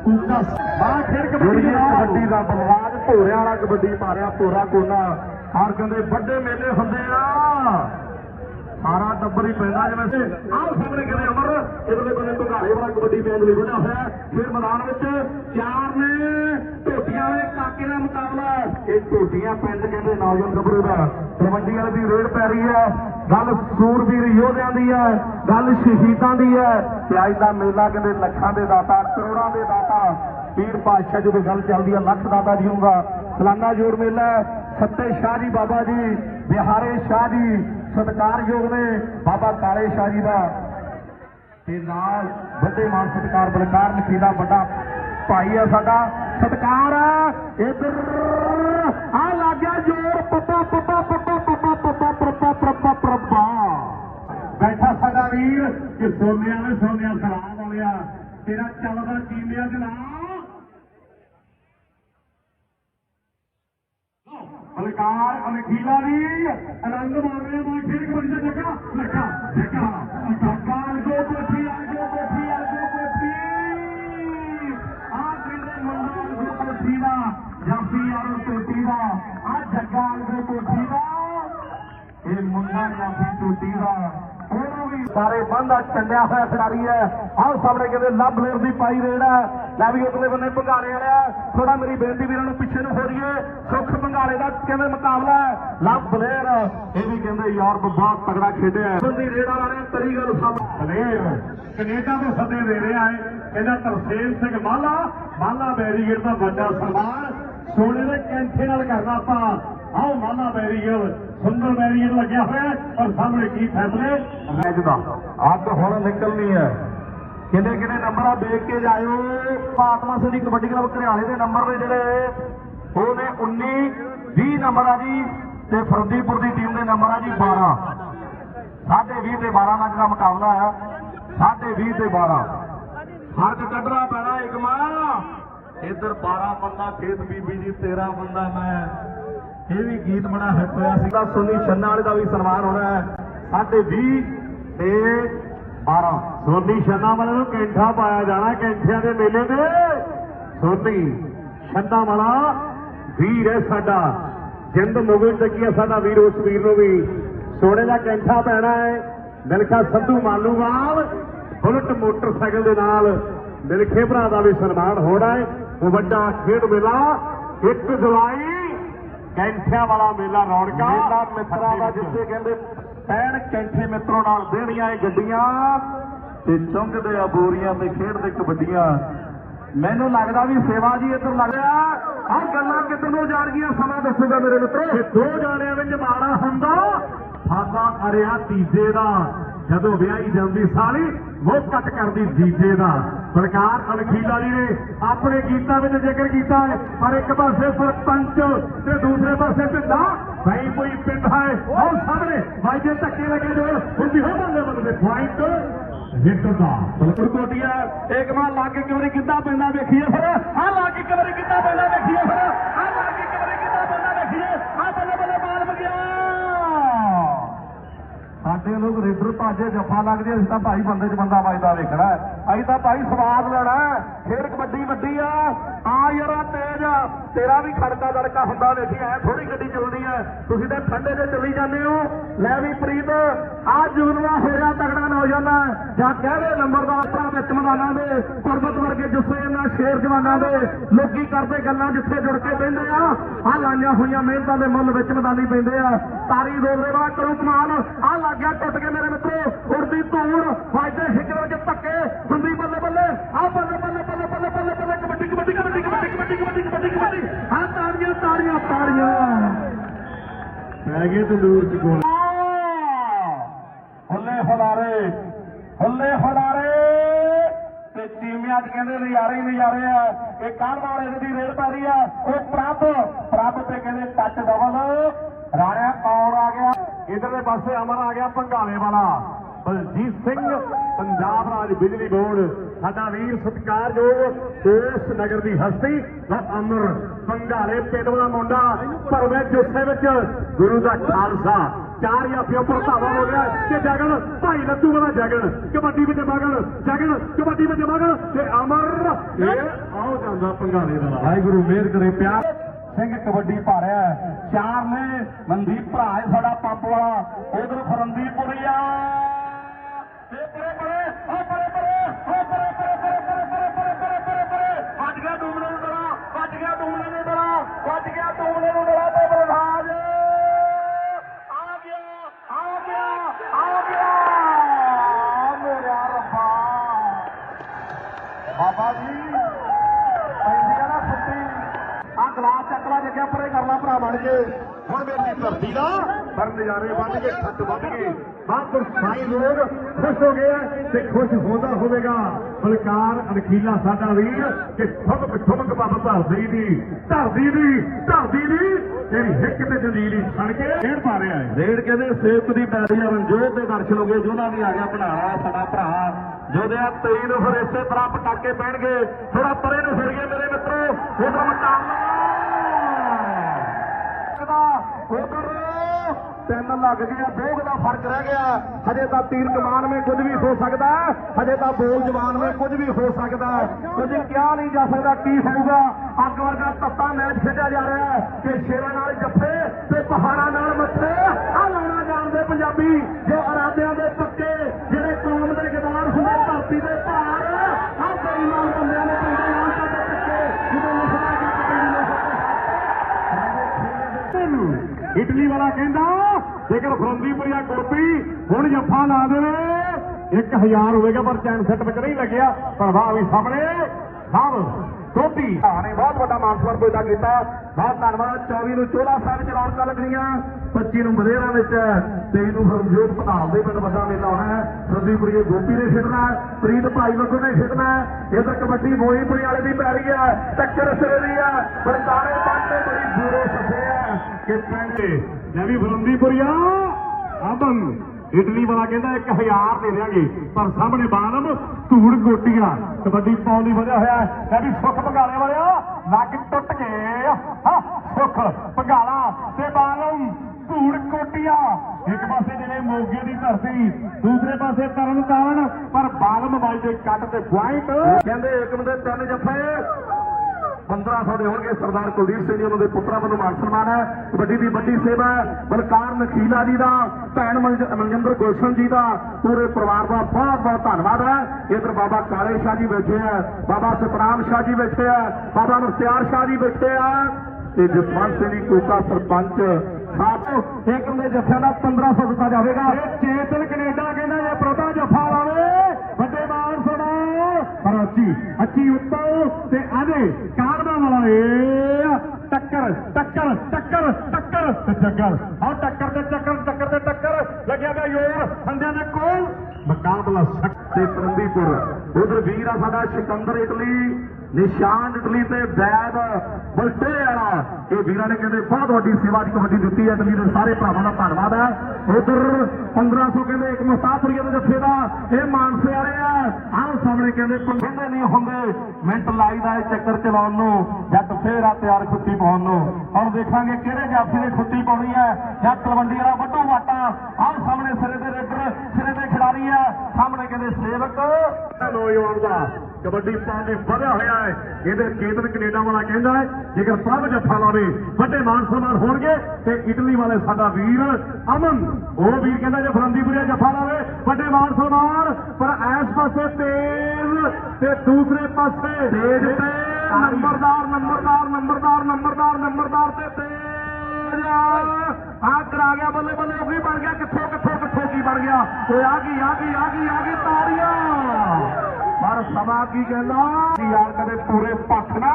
ਬਾਹਰ ਖੇਡ ਕਬੱਡੀ ਕਬੱਡੀ ਦਾ ਬਲਰਾਜ ਭੋਰਿਆਂ ਵਾਲਾ ਕਬੱਡੀ ਪਾ ਭੋਰਾ ਕੋਨਾ। ਹਰ ਕਹਿੰਦੇ ਵੱਡੇ ਮੇਲੇ ਹੁੰਦੇ ਆ। ਸਾਰਾ ਟੱਬਰ ਹੀ ਪੈਂਦਾ ਜਿਵੇਂ ਸੇ। ਆਹ ਸਾਹਮਣੇ ਕਹਿੰਦੇ ਅਮਰ? ਇਧਰਲੇ ਬੰਨੇ ਭਗਾੜੇ ਵਾਲਾ ਕਬੱਡੀ ਪੈਂਦ ਲਈ ਬਣਿਆ ਹੋਇਆ ਫਿਰ ਮੈਦਾਨ ਵਿੱਚ ਚਾਰ ਨੇ। ਢੋਟੀਆਂ ਵਾਲੇ ਕਾਕੇ ਦਾ ਮੁਕਾਬਲਾ। ਇਹ ਢੋਟੀਆਂ ਪਿੰਡ ਕਹਿੰਦੇ ਨੌਜਵਾਨ ਗੱਭਰੂ ਦਾ। ਤਲਵੰਡੀ ਵਾਲੇ ਦੀ ਰੇਡ ਪੈ ਰਹੀ ਹੈ। ਗੱਲ ਸੂਰਬੀਰ ਯੋਧਿਆਂ ਦੀ ਹੈ, ਗੱਲ ਸ਼ਹੀਦਾਂ ਦੀ ਹੈ। ਤੇ ਅੱਜ ਦਾ ਮੇਲਾ ਕਹਿੰਦੇ ਲੱਖਾਂ ਦੇ ਦਾਤਾ, ਕਰੋੜਾਂ ਦੇ ਦਾਤਾ। ਪੀਰ ਪਾਤਸ਼ਾਹ ਜਦੋਂ ਗੱਲ ਚੱਲਦੀ ਹੈ, ਲੱਖ ਦਾਤਾ ਜੀਊਗਾ। ਫਲਾਨਾ ਜੋੜ ਮੇਲਾ ਹੈ। ਸੱਤੇ ਸ਼ਾਹ ਜੀ ਬਾਬਾ ਜੀ, ਬਿਹਾਰੇ ਸ਼ਾਹ ਜੀ, ਸਤਿਕਾਰਯੋਗ ਨੇ ਬਾਬਾ ਕਾਲੇ ਸ਼ਾਹ ਜੀ ਦਾ। ਤੇ ਨਾਲ ਵੱਡੇ ਮਾਨ ਸਤਿਕਾਰ ਬਲਕਾਰ ਨਖੀਲਾ ਵੱਡਾ ਭਾਈ ਆ ਸਾਡਾ ਸਤਿਕਾਰ ਹੈ ਇਧਰ ਆ ਲੱਗਿਆ ਜੋਰ ਪੱਪਾ ਪੱਪਾ ਪੱਪਾ ਪੱਪਾ ਪੱਪਾ ਪੱਪਾ ਪੱਪਾ ਪੱਪਾ ਬੈਠਾ ਸਾਡਾ ਵੀਰ ਕਿ ਸੋਨਿਆਂ ਨੇ ਸੋਨਿਆਂ ਸਲਾਮ ਵਾਲਿਆ ਤੇਰਾ ਚੱਲਦਾ ਕੀਮਿਆ ਜਨਾਬ ਬਲਕਾਰ ਅਨਖੀਲਾ ਦੀ ਆਨੰਦ ਮਾਰ ਰਿਹਾ ਮਾਂ ਖੇਡ ਕਬੱਡੀ ਦਾ ਜੱਗਾ ਲੱਗਾ ਜੱਗਾ ਜੱਗਾ ਅਲਗੋ ਜਾਫੀ ਅਲਗੋ ਦਾ, ਆ ਜੱਗਾ ਅਲਗੋ ਕੋਠੀ ਦਾ, ਇਹ ਮੁੰਡਾ ਜਾਫੀ ਕੋਠੀ ਦਾ ਸਾਰੇ ਬੰਦਾ ਚੰਡਿਆ ਹੋਇਆ ਖਿਡਾਰੀ ਹੈ। ਆਹ ਸਾਹਮਣੇ ਕਹਿੰਦੇ, ਲੱਭ ਲੇਰ ਦੀ ਪਾਈ ਰੇੜਾ ਲੈ ਵੀ ਉਤਲੇ ਬੰਨੇ ਭੰਗਾਲੇ ਵਾਲਿਆ ਥੋੜਾ ਮੇਰੀ ਬੇਨਤੀ ਵੀਰਾਂ ਨੂੰ ਪਿੱਛੇ ਨੂੰ ਹੋ ਜਾਈਏ ਸੁੱਖ ਭੰਗਾਲੇ ਦਾ ਕਿਵੇਂ ਮੁਕਾਬਲਾ ਹੈ? ਲਵ ਬਲੇਰ ਇਹ ਵੀ ਕਹਿੰਦੇ, ਯਾਰ ਬਹੁਤ ਤਗੜਾ ਖੇਡਿਆ ਬੰਦੀ ਰੇੜਾ ਵਾਲੇ ਤਰੀ ਗੱਲ ਸਭ ਬਲੇਰ ਕੈਨੇਡਾ ਤੋਂ ਸੱਦੇ ਦੇ ਰਿਹਾ ਹੈ ਕਹਿੰਦਾ ਤਰਸੇਮ ਸਿੰਘ ਮਾਲਾ ਮਾਲਾ ਬੈਰੀਗੇਡ ਦਾ ਵੱਡਾ ਸਨਮਾਨ ਸੋਨੇ ਦੇ ਕੈਂਠੇ ਨਾਲ ਕਰਨਾ ਆਪਾਂ ਆਓ ਮਾਲਾ ਬੈਰੀਗੇਡ ਸੁੰਦਰ ਬੈਰੀਗੇਡ ਲੱਗਿਆ ਹੋਇਆ ਪਰ ਸਾਹਮਣੇ ਕੀ ਫੈਸਲੇ? ਮੈਚ ਦਾ ਅੱਗ ਹੁਣ ਨਿਕਲਣੀ ਹੈ। ਕਿੰਨੇ ਕਿੰਨੇ ਨੰਬਰ ਆ ਦੇਖ ਕੇ ਜਾਇਓ? ਫਾਤਮਾ ਸਿੰਘ ਕਬੱਡੀ ਕਲੱਬ ਘਰਿਆਲੇ ਦੇ ਨੰਬਰ ਨੇ ਜਿਹੜੇ, ਉਹ ਨੇ 19 20 ਨੰਬਰ ਆ ਜੀ, ਤੇ ਫਰਦੀਪੁਰ ਦੀ ਟੀਮ ਦੇ ਨੰਬਰ ਆ ਜੀ 12 ਸਾਢੇ 20 ਤੇ 12 ਦਾ ਜਿਹੜਾ ਮੁਕਾਬਲਾ ਆ, ਸਾਢੇ 20 ਤੇ 12 ਹਰਕ ਕੱਢਣਾ ਪੈਣਾ ਇੱਕ ਮਾਂ ਇੱਧਰ 12 ਬੰਦਾ, ਖੇਤ ਬੀਬੀ ਜੀ 13 ਬੰਦਾ ਮੈਂ। ਇਹ ਵੀ ਗੀਤ ਬੜਾ ਹਿੱਟ ਹੋਇਆ ਸੀ। ਤਾਂ ਸੁਨੀ ਛੰਨਾ ਵਾਲੇ ਦਾ ਵੀ ਸਨਮਾਨ ਹੋਣਾ ਹੈ। ਸਾਢੇ 20 ਤੇ 12 ਸੋਨੀ ਛੰਨਾ ਵਾਲੇ ਨੂੰ ਕੈਂਠਾ ਪਾਇਆ ਜਾਣਾ ਕੈਂਠਿਆਂ ਦੇ ਮੇਲੇ ਤੇ। ਸੋਨੀ ਛੰਨਾ ਵਾਲਾ ਵੀਰ ਹੈ ਸਾਡਾ। ਜਿੰਦ ਮੁਗਲ ਚੱਕੀਆ ਸਾਡਾ ਵੀਰ, ਉਸ ਵੀਰ ਨੂੰ ਵੀ। ਸੋਨੇ ਦਾ ਕੈਂਠਾ ਪੈਣਾ ਹੈ। ਮਿਲਖਾ ਸੰਧੂ ਮਾਲੂਵਾਲ ਬੁਲਟ ਮੋਟਰਸਾਈਕਲ ਦੇ ਨਾਲ ਮਿਲਖੇ ਭਰਾ ਦਾ ਵੀ ਸਨਮਾਨ ਹੋਣਾ ਹੈ। ਉਹ ਵੱਡਾ ਖੇਡ ਮੇਲਾ 1 ਜੁਲਾਈ ਕੈਂਠਿਆਂ ਵਾਲਾ ਮੇਲਾ ਰੌਣਕਾਂ। ਮੇਲਾ ਮਿੱਤਰਾਂ ਦਾ ਜਿੱਥੇ ਕਹਿੰਦੇ ਪੈਣ ਕੈਂਠੇ ਮਿੱਤਰੋਂ ਨਾਲ ਦੇਣੀਆਂ ਇਹ ਗੱਡੀਆਂ ਤੇ ਚੁੰਗਦੇ ਆ ਬੋਰੀਆਂ ਤੇ ਖੇਡਦੇ ਕਬੱਡੀਆਂ। ਮੈਨੂੰ ਲੱਗਦਾ ਵੀ ਸੇਵਾ ਜੀ ਇੱਧਰ ਲੱਗ ਰਿਹਾ। ਆਹ ਗੱਲਾਂ ਕਿੱਧਰ ਨੂੰ ਜਾਣ ਗਈਆਂ? ਸਮਾਂ ਦੱਸੂਗਾ ਮੇਰੇ ਮਿੱਤਰੋ। ਦੋ ਜਾਣਿਆਂ ਵਿੱਚ ਮਾੜਾ ਹੁੰਦਾ। ਫਾਸਾ ਅਰਿਆ ਤੀਜੇ ਦਾ। ਜਦੋਂ ਵਿਆਹੀ ਜਾਂਦੀ ਸਾਲੀ ਉਹ ਕੱਟ ਕਰਦੀ ਜੀਜੇ ਦਾ। ਸਰਕਾਰ ਅਣਖੀਲਾ ਜੀ ਨੇ ਆਪਣੇ ਗੀਤਾਂ ਵਿੱਚ ਜ਼ਿਕਰ ਕੀਤਾ ਹੈ, ਪਰ ਇੱਕ ਪਾਸੇ ਸਰਪੰਚ ਤੇ ਦੂਸਰੇ ਪਾਸੇ ਪਿੰਡਾ। ਭਾਈ ਕੋਈ ਪਿੰਡ ਹੈ, ਉਹ ਸਾਹਮਣੇ ਭਾਈ ਧੱਕੇ ਲੱਗੇ ਜੋ ਹੁੰਦੀ ਹੋ ਬੰਦੇ ਬੰਦੇ ਪੁਆਇੰਟ ਹਿੱਟ ਦਾ। ਬਿਲਕੁਲ ਕੋਟੀਆ ਇੱਕ ਵਾਰ ਲਾ ਕੇ ਕਿਵਰੀ ਕਿੱਦਾਂ ਪੈਂਦਾ ਵੇਖੀਏ ਫਿਰ। ਆਹ ਲਾ ਕੇ ਕਿਵਰੀ ਕਿੱਦਾਂ ਪੈਂਦਾ ਵੇਖੀਏ ਫਿਰ। ਆਹ ਲਾ ਕੇ ਕਿਵਰੀ ਕਿੱਦਾਂ ਪੈਂਦਾ ਵੇਖੀਏ। ਆਹ ਬੱਲੇ ਬੱਲੇ ਬਾਲ ਵਗਿਆ। ਸਾਡੇ ਲੋਕ ਰੇਡਰ ਭਾਜੇ ਜੱਫਾ ਲੱਗਦੇ ਅਸੀਂ ਤਾਂ ਭਾਈ ਬੰਦੇ 'ਚ ਬੰਦਾ ਵੱਜਦਾ ਵੇਖਣਾ ਅਸੀਂ ਤਾਂ ਭਾਈ ਸਵਾਦ ਲੈਣਾ ਹੈ। ਖੇਡ ਕਬੱਡੀ ਵੱਡੀ ਆ। ਆ ਯਾਰਾ ਤੇਜ ਆ। ਤੇਰਾ ਵੀ ਖੜਕਾ ਦੜਕਾ ਹੁੰਦਾ ਵੇਖੀ, ਐ ਥੋੜੀ ਗੱਡੀ ਚੱਲਦੀ ਐ ਤੁਸੀਂ ਤਾਂ ਠੰਡੇ ਤੇ ਚੱਲੀ ਜਾਂਦੇ ਹੋ। ਲੈ ਵੀ ਪ੍ਰੀਤ, ਆ ਜੁਗਨੂਆ ਹੋਇਆ ਤਗੜਾ ਨੌਜਵਾਨ। ਜਾਂ ਕਹਵੇ ਨੰਬਰਦਾਰ ਭਰਾ ਵਿੱਚ ਮੈਦਾਨਾਂ ਦੇ ਪਰਬਤ ਵਰਗੇ ਜੁੱਸੇ ਇਹਨਾਂ ਸ਼ੇਰ ਜਵਾਨਾਂ ਦੇ। ਲੋਕੀ ਕਰਦੇ ਗੱਲਾਂ ਜਿੱਥੇ ਜੁੜ ਕੇ ਬਹਿੰਦੇ ਆ। ਆ ਲਾਈਆਂ ਹੋਈਆਂ ਮਿਹਨਤਾਂ ਦੇ ਮੁੱਲ ਵਿੱਚ ਮਦਾਨੀ ਪੈਂਦੇ ਆ। ਤਾਰੀ ਦੋਲੇ ਬਾਅਦ ਕਰੋ ਕਮਾਲ। ਆ ਲੱਗ ਗਿਆ ਟੁੱਟ ਕੇ ਮੇਰੇ ਮਿੱਤਰੋ। ਉੜਦੀ ਧੂੜ ਫਾਇਦੇ ਸਿਕਰ ਚ ਧੱਕੇ ਹੁੰਦੀ ਬੱਲੇ ਬੱਲੇ। ਆ ਬੱਲੇ ਬੱਲੇ ਬੱਲੇ ਬੱਲੇ ਬੱਲੇ ਬੱਲੇ ਕਬੱਡੀ ਕਬੱਡੀ ਕਬੱਡੀ ਕਬੱਡੀ ਕਬੱਡੀ ਕਬੱਡੀ ਕਬੱਡੀ ਕਬੱਡੀ। ਆ ਤਾੜੀਆਂ ਤਾੜੀਆਂ ਤਾੜੀਆਂ। ਪੈ ਗਏ ਤੰਦੂਰ ਚ ਗੋਲ। ਹੁੱਲੇ ਹੁਲਾਰੇ ਹੁੱਲੇ ਹੁਲਾਰੇ। ਤੇ ਚੀਮਿਆਂ ਚ ਕਹਿੰਦੇ ਨਜ਼ਾਰੇ ਹੀ ਨਜ਼ਾਰੇ ਆ। ਇਹ ਕਾਲ ਵਾਲੇ ਦੀ ਰੇਡ ਪੈ ਰਹੀ ਆ? ਉਹ ਪ੍ਰਭ ਪ੍ਰਭ ਤੇ ਕਹਿੰਦੇ ਟੱਚ ਡਬਲ ਇਧਰਲੇ ਪਾਸੇ ਅਮਰ ਆ ਗਿਆ ਭੰਗਾਲੇ ਵਾਲਾ। ਬਲਜੀਤ ਸਿੰਘ, ਪੰਜਾਬ ਰਾਜ ਬਿਜਲੀ ਬੋਰਡ। ਸਾਡਾ ਵੀਰ ਸਤਿਕਾਰਯੋਗ ਉਸ ਨਗਰ ਦੀ ਹਸਤੀ, ਦਾ ਅਮਰ ਭੰਗਾਲੇ ਪਿੰਡ ਵਾਲਾ ਮੁੰਡਾ ਭਰਵੇਂ ਜੁੱਸੇ ਵਿੱਚ ਗੁਰੂ ਦਾ ਖਾਲਸਾ। ਚਾਰ ਜਾਫੀਆਂ ਉੱਪਰ ਧਾਵਾ ਹੋ ਗਿਆ ਤੇ ਜਗਨ, ਭਾਈ ਲੱਤੂ ਵਾਲਾ ਜਗਨ, ਕਬੱਡੀ ਵਿੱਚ ਮਗਣ ਜਗਨ, ਕਬੱਡੀ ਵਿੱਚ ਮਗਨ, ਤੇ ਅਮਰ ਇਹ ਆਉ ਜਾਂਦਾ ਭੰਗਾਲੇ ਵਾਲਾ। ਵਾਹਿਗੁਰੂ, ਮਿਹਰ ਕਰੇ, ਪਿਆਰ ਸਿੰਘ ਕਬੱਡੀ ਪਾ ਰਿਹਾ ਚਾਰ ਨੇ, ਮਨਦੀਪ ਭਰਾ ਹੈ ਸਾਡਾ ਪੰਪ ਵਾਲਾ। ਉਧਰ ਫਰੰਦੀਪੁਰੀਆ ਤੇ ਪਰੇ ਪਰੇ ਆ ਪਰੇ ਪਰੇ ਆ ਪਰੇ ਪਰੇ ਪਰੇ ਪਰੇ ਪਰੇ ਪਰੇ ਪਰੇ ਪਰੇ ਪਰੇ। ਵੱਜ ਗਿਆ ਡੂਮਲੇ ਨੂੰ ਡਰਾ, ਵੱਜ ਗਿਆ ਡੂਮਲੇ ਨੂੰ ਡਰਾ, ਵੱਜ ਗਿਆ ਡੂਮਲੇ ਨੂੰ ਡਰਾ ਤੇ ਬਲਰਾਜ। ਆ ਗਿਆ ਆ ਗਿਆ ਆ ਗਿਆ। ਮੇਰਾ ਰੱਬਾ। ਬਾਬਾ ਜੀ ਪੈਂਦੀ ਆ ਨਾ ਫੁੱਟੀ ਆ ਗਲਾਸ ਚੱਕਲਾ ਪਰੇ ਕਰ ਲਾ ਭਰਾ ਬਣ ਕੇ। ਹੁਣ ਮੇਰੀ ਧਰਤੀ ਦਾ ਪਰ ਨਜ਼ਾਰੇ ਵੱਧ ਕੇ ਛੱਤ ਵੱਧ ਗਏ। ਬਾਪਰ ਸਾਈ ਲੋਕ ਖੁਸ਼ ਹੋ ਗਏ ਤੇ ਖੁਸ਼ ਹੁੰਦਾ ਹੋਵੇਗਾ। ਬਲਕਾਰ ਅਣਖੀਲਾ ਸਾਡਾ ਵੀਰ ਕਿ ਠੁਮਕ ਠੁਮਕ ਬਾਬਾ ਧਰਦੀ ਦੀ। ਧਰਦੀ ਦੀ ਧਰਦੀ ਦੀ, ਤੇਰੀ ਹਿੱਕ ਤੇ ਜਲੀਲੀ ਛੜ ਕੇ ਰੇੜ ਪਾ ਰਿਹਾ ਹੈ। ਰੇਡ ਕਹਿੰਦੇ ਸੇਵਕ ਦੀ ਪੈਰੀ ਆ, ਰਣਜੋਤ ਦੇ ਦਰਸ਼ਨ ਹੋ ਗਏ ਜੋਧਾ ਵੀ ਆ ਗਿਆ ਬਣਾਣਾ ਸਾਡਾ ਭਰਾ। ਜੋਧਿਆ 23 ਨੂੰ ਫਿਰ ਇਸੇ ਤਰ੍ਹਾਂ ਪਟਾਕੇ ਪੈਣਗੇ। ਥੋੜਾ ਪਰੇ ਨੂੰ ਫਿਰ ਗਏ ਮੇਰੇ ਮਿੱਤਰੋ। ਉਧਰ ਮੁਕਾਬਲਾ ਉਧਰ ਤਿੰਨ ਲੱਗ ਗਿਆ ਦੋਗ ਦਾ ਫ਼ਰਕ ਰਹਿ ਗਿਆ। ਹਜੇ ਤਾਂ ਤੀਰ ਕਮਾਨ ਵਿੱਚ ਕੁਝ ਵੀ ਹੋ ਸਕਦਾ ਹਜੇ ਤਾਂ ਬੋਲ ਜਵਾਨ ਵਿੱਚ ਕੁਝ ਵੀ ਹੋ ਸਕਦਾ ਹੈ। ਕੁਝ ਕਿਹਾ ਨਹੀਂ ਜਾ ਸਕਦਾ ਕੀ ਹੋਊਗਾ। ਅੱਗ ਵਰਗਾ ਤੱਤਾ ਮੈਚ ਖੇਡਿਆ ਜਾ ਰਿਹਾ ਹੈ ਕਿ ਸ਼ੇਰਾਂ ਨਾਲ ਜੱਫੇ ਤੇ ਪਹਾੜਾਂ ਨਾਲ ਮੱਥੇ। ਆ ਲਾਉਣਾ ਜਾਣਦੇ ਪੰਜਾਬੀ, ਜੋ ਅਰਾਦਿਆਂ ਦੇ ਇਟਲੀ ਵਾਲਾ ਕਹਿੰਦਾ, ਜੇਕਰ ਫਰੰਦੀਪੁਰੀਆ ਗੋਪੀ ਹੁਣ ਜੱਫਾ ਲਾ ਦੇਵੇ 1000 ਹੋਵੇਗਾ, ਪਰ ਚੈਨ ਸੈੱਟ ਵਿੱਚ ਨਹੀਂ ਲੱਗਿਆ। ਪਰ ਵੀ ਸਾਹਮਣੇ। ਸਾਹਮ ਟੋਪੀ। ਨੇ ਬਹੁਤ ਵੱਡਾ ਮਾਨਸਵਰ ਪੈਦਾ ਕੀਤਾ। ਬਹੁਤ ਧੰਨਵਾਦ। 24 ਨੂੰ ਚੋਲਾ ਸਾਹਿਬ ਚ ਰੌਣਕਾਂ ਲੱਗਣੀਆਂ। 25 ਨੂੰ ਬਧੇਰਾ ਵਿੱਚ 23 ਨੂੰ ਹਰਮਜੋਤ ਪਧਾਲ ਦੇ ਪਿੰਡ ਵੱਡਾ ਮੇਲਾ ਹੋਣਾ ਹੈ। ਫਰੰਦੀਪੁਰੀਏ ਗੋਪੀ ਨੇ ਖੇਡਣਾ ਪ੍ਰੀਤ ਭਾਈ ਵੱਲੋਂ ਨੇ ਖੇਡਣਾ ਹੈ। ਇਧਰ ਕਬੱਡੀ ਮੋਹੀਪੁਰੀ ਵਾਲੇ ਦੀ ਪੈ ਰਹੀ ਹੈ। ਟੱਕਰ ਸਿਰੇ ਦੀ ਹੈ ਬਰਤਾਰੇ ਪਾਸੇ ਬੜੀ ਬੂਰੇ ਸਫੇ ਹੈ ਕਿ ਕਹਿੰਦੇ ਨਵੀਂ ਫਰੰਦੀਪੁਰੀਆ। ਅਮਨ ਇਟਲੀ ਵਾਲਾ ਕਹਿੰਦਾ 1000 ਦੇ ਦਿਆਂਗੇ, ਪਰ ਸਾਹਮਣੇ ਬਾਲਮ, ਧੂੜ ਗੋਟੀਆਂ ਕਬੱਡੀ ਪਾਉਣ ਦੀ ਵਜ੍ਹਾ ਹੋਇਆ ਹੈ। ਮੈਂ ਵੀ ਸੁੱਖ ਭੰਗਾਲੇ ਵਾਲਿਆ ਲੱਗ ਟੁੱਟ ਗਏ ਸੁੱਖ ਭੰਗਾਲਾ ਤੇ ਬਾਲਮ, ਧੂੜ ਕੋਟੀਆਂ ਇੱਕ ਪਾਸੇ ਜਿਵੇਂ ਮੋਗੇ ਦੀ ਧਰਤੀ, ਦੂਸਰੇ ਪਾਸੇ ਤਰਨ ਤਾਰਨ ਪਰ ਬਾਲਮ ਬਾਈ ਦੇ ਕੱਟ ਤੇ ਪੁਆਇੰਟ। ਕਹਿੰਦੇ ਏਕਮ ਦੇ ਤਿੰਨ ਜੱਫੇ 1500 ਦੇ ਹੋਣਗੇ। ਸਰਦਾਰ ਕੁਲਦੀਪ ਸਿੰਘ ਜੀ ਉਹਨਾਂ ਦੇ ਪੁੱਤਰਾਂ ਵੱਲੋਂ ਮਾਨ ਸਨਮਾਨ ਹੈ। ਕਬੱਡੀ ਦੀ ਵੱਡੀ ਸੇਵਾ ਬਲਕਾਰ ਨਖੀਲਾ ਜੀ ਦਾ, ਭੈਣ ਮਨਜਿੰਦਰ ਗੁਲਸ਼ਨ ਜੀ ਦਾ, ਪੂਰੇ ਪਰਿਵਾਰ ਦਾ ਬਹੁਤ ਬਹੁਤ ਧੰਨਵਾਦ ਹੈ। ਇਧਰ ਬਾਬਾ ਕਾਲੇ ਸ਼ਾਹ ਜੀ ਬੈਠੇ ਆ ਬਾਬਾ ਸਤਨਾਮ ਸ਼ਾਹ ਜੀ ਬੈਠੇ ਆ ਬਾਬਾ ਮੁਖਤਿਆਰ ਸ਼ਾਹ ਜੀ ਬੈਠੇ ਆ ਤੇ ਜਸਵੰਤ ਸਿੰਘ ਜੀ ਕੋਕਾ ਸਰਪੰਚ ਸਾਹਿਬ। ਏਕਮ ਦੇ ਜੱਫਿਆਂ ਦਾ 1500 ਦਿੱਤਾ ਜਾਵੇਗਾ। ਇਹ ਚੇਤਨ ਕੈਨੇਡਾ ਕਹਿੰਦਾ ਜੇ ਪ੍ਰਭਾ ਜੱਫਾ ਲਾਵੇ ਵੱਡੇ ਮਾਨ ਸਨਮਾਨ ਪਰ ਅੱਛੀ ਅੱਛੀ ਉੱਤੋਂ ਤੇ ਆਦੇ ਕਾਰਨਾ ਵਾਲਾ ਏ ਟੱਕਰ ਟੱਕਰ ਟੱਕਰ ਟੱਕਰ ਤੇ ਚੱਕਰ ਆਹ ਟੱਕਰ ਤੇ ਚੱਕਰ ਟੱਕਰ ਤੇ ਟੱਕਰ। ਲੱਗਿਆ ਗਿਆ ਯੋਰ ਹੰਦਿਆਂ ਦੇ ਕੋਲ। ਮੁਕਾਬਲਾ ਸਖਤ ਤੇ ਪਰੰਦੀਪੁਰ ਉਧਰ ਵੀਰ ਆ ਸਾਡਾ ਸਿਕੰਦਰ ਇਟਲੀ। ਨਿਸ਼ਾਨ ਇਟਲੀ ਤੇ ਬੈਦ ਬਲਟੇ ਵਾਲਾ ਇਹ ਵੀਰਾਂ ਨੇ ਕਹਿੰਦੇ, ਬਹੁਤ ਵੱਡੀ ਸੇਵਾ ਦੀ ਦਿੱਤੀ ਹੈ। ਇਟਲੀ ਦੇ ਸਾਰੇ ਭਰਾਵਾਂ ਦਾ ਧੰਨਵਾਦ ਹੈ। ਉਧਰ 1500 ਕਹਿੰਦੇ ਇੱਕ ਮੁਸਤਾਫਰੀਆ ਦੇ ਜੱਫੇ ਦਾ, ਇਹ ਮਾਨਸੇ ਵਾਲੇ ਆ। ਆਹ ਸਾਹਮਣੇ ਕਹਿੰਦੇ, ਪੰਗੇ ਨਹੀਂ ਹੁੰਦੇ। ਮਿੰਟ ਲਾਈਦਾ ਇਹ ਚੱਕਰ ਚਲਾਉਣ ਨੂੰ, ਜੱਟ ਫੇਰ ਆ ਤਿਆਰ ਖੁੱਤੀ ਪਾਉਣ ਨੂੰ। ਹੁਣ ਦੇਖਾਂਗੇ ਕਿਹੜੇ ਜਾਫੀ ਨੇ ਖੁੱਤੀ ਪਾਉਣੀ ਹੈ। ਜਾਂ ਤਲਵੰਡੀ ਵਾਲਾ ਵੱਡੂ ਵਾਟਾ। ਆਹ ਸਾਹਮਣੇ ਸਿਰੇ ਦੇ ਰੇਡਰ, ਸਿਰੇ ਦੇ ਖਿਡਾਰੀ ਆ। ਸਾਹਮਣੇ ਕਹਿੰਦੇ ਸੇਵਕ। ਨੌਜਵਾਨ ਦਾ ਕਬੱਡੀ ਪਾਉਣ ਦੀ ਵਧਿਆ ਹੋਇਆ ਹੈ। ਇਹਦੇ ਚੇਤਨ ਕੈਨੇਡਾ ਵਾਲਾ ਕਹਿੰਦਾ ਹੈ, ਜੇਕਰ ਪ੍ਰਭ ਜੱਫਾ ਲਾਵੇ, ਵੱਡੇ ਮਾਨ ਸਨਮਾਨ ਹੋਣਗੇ, ਤੇ ਇਟਲੀ ਵਾਲੇ ਸਾਡਾ ਵੀਰ ਅਮਨ, ਉਹ ਵੀਰ ਕਹਿੰਦਾ ਜੇ ਫਰੰਦੀਪੁਰੀਆ ਜੱਫਾ ਲਾਵੇ, ਵੱਡੇ ਮਾਨ ਸਨਮਾਨ, ਪਰ ਇਸ ਪਾਸੇ ਤੇਜ਼ ਤੇ ਦੂਸਰੇ ਪਾਸੇ ਤੇਜ ਤੇ ਨੰਬਰਦਾਰ ਨੰਬਰਦਾਰ ਨੰਬਰਦਾਰ ਨੰਬਰਦਾਰ ਨੰਬਰਦਾਰ ਤੇ ਤੇਜ ਆ ਕਰਾ ਗਿਆ, ਬੱਲੇ ਬੱਲੇ, ਉਹ ਕੀ ਬਣ ਗਿਆ, ਕਿੱਥੋਂ ਕਿੱਥੋਂ ਕਿੱਥੋਂ ਕੀ ਬਣ ਗਿਆ? ਓਏ ਆ ਗਈ ਆ ਗਈ ਆ ਗਈ ਆ ਗਈ ਤਾੜੀਆਂ। ਪਰ ਸਮਾਂ ਕੀ ਕਹਿੰਦਾ? ਯਾਰ ਕਦੇ ਪੂਰੇ ਪੱਖ ਨਾ?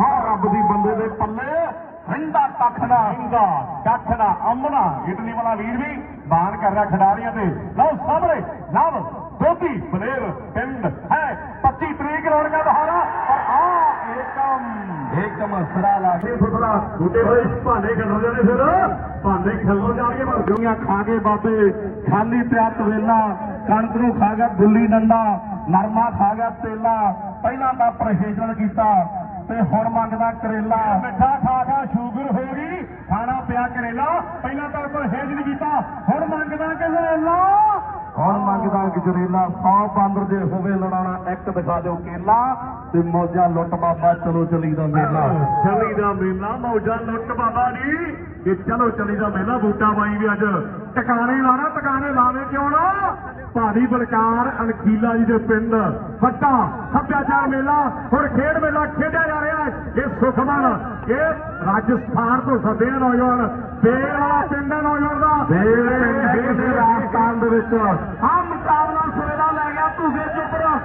ਹਾਂ, ਰੱਬ ਦੀ ਬੰਦੇ ਦੇ ਪੱਲੇ। ਰਿੰਦਾ ਕੱਖ ਨਾ ਸਿੰਘਾ ਕੱਖ ਨਾ ਅਮਨਾ ਇਟਲੀ ਵਾਲਾ ਵੀਰ ਵੀ ਬਾਣ ਕਰ ਰਿਹਾ ਖਿਡਾਰੀਆਂ ਤੇ। ਲਓ ਸਾਹਮਣੇ ਨਵ ਦੋਤੀ ਬਲੇਰ ਪਿੰਡ ਹੈ। 25 ਤਰੀਕ ਰੌਣਕਾਂ ਬਹਾਰਾ ਔਰ ਆ ਏਕਮ। ਏਕਮ ਸਰਾ ਲਾ ਕੇ ਫੁੱਟਦਾ ਬੂਟੇ ਹੋਏ ਭਾਂਡੇ ਖਿਲਰ ਜਾਣੇ ਫਿਰ। ਭਾਂਡੇ ਖਿਲਰ ਜਾਣਗੇ ਪਰ ਦੁਨੀਆ ਖਾ ਕੇ ਬਾਬੇ। ਖਾਲੀ ਪਿਆ ਤਵੇਲਾ। ਕਣਕ ਨੂੰ ਖਾ ਗਿਆ, ਗੁੱਲੀ ਡੰਡਾ। ਨਰਮਾ ਖਾ ਗਿਆ ਤੇਲਾ। ਪਹਿਲਾਂ ਤਾਂ ਪਰਹੇਜ਼ਨ ਕੀਤਾ ਤੇ ਹੁਣ ਮੰਗਦਾ ਕਰੇਲਾ। ਮਿੱਠਾ ਖਾ ਖਾ ਸ਼ੂਗਰ ਹੋ ਗਈ, ਖਾਣਾ ਪਿਆ ਕਰੇਲਾ। ਪਹਿਲਾਂ ਤਾਂ ਪਰਹੇਜ਼ ਨਹੀਂ ਕੀਤਾ, ਹੁਣ ਮੰਗਦਾ ਕਿ ਹੁਣ ਮੰਗਦਾ ਗਜਰੇਲਾ 100 ਬਾਂਦਰ ਜੇ ਹੋਵੇ ਲੜਾਣਾ ਇੱਕ ਦਿਖਾ ਦਿਓ ਕੇਲਾ ਤੇ ਮੌਜਾਂ ਲੁੱਟ ਬਾਬਾ, ਚਲੋ ਚਲੀ ਦਾ ਮੇਲਾ। ਚਲੀ ਦਾ ਮੇਲਾ, ਮੌਜਾਂ ਲੁੱਟ ਬਾਬਾ ਜੀ। ਤੇ ਚਲੋ ਚਲੀ ਦਾ ਮੇਲਾ, ਬੂਟਾ ਬਾਈ ਵੀ ਅੱਜ ਟਿਕਾਣੇ ਲਾਣਾ ਟਿਕਾਣੇ ਲਾਵੇ ਕਿਉਂ ਨਾ ਭਾਰੀ ਬਲਕਾਰ ਅਣਖੀਲਾ ਜੀ ਦੇ ਪਿੰਡ ਵੱਡਾ ਸੱਭਿਆਚਾਰ ਮੇਲਾ ਹੁਣ ਖੇਡ ਮੇਲਾ ਖੇਡਿਆ ਜਾ ਰਿਹਾ ਹੈ। ਇਹ ਸੁਖਮਨ ਇਹ ਰਾਜਸਥਾਨ ਤੋਂ ਸੱਦੇ ਆ ਨੌਜਵਾਨ ਬੇਲ ਵਾਲਾ ਪਿੰਡ ਹੈ ਨੌਜਵਾਨ ਦਾ। ਬੇਲ ਪਿੰਡ ਦੇ ਰਾਜਸਥਾਨ ਦੇ ਵਿੱਚ। ਆ ਮੁਕਾਬਲਾ ਸਿਰੇ ਦਾ ਲੈ ਗਿਆ ਧੂਗੇ ਚੁੱਪਰ ਵਾਲਾ।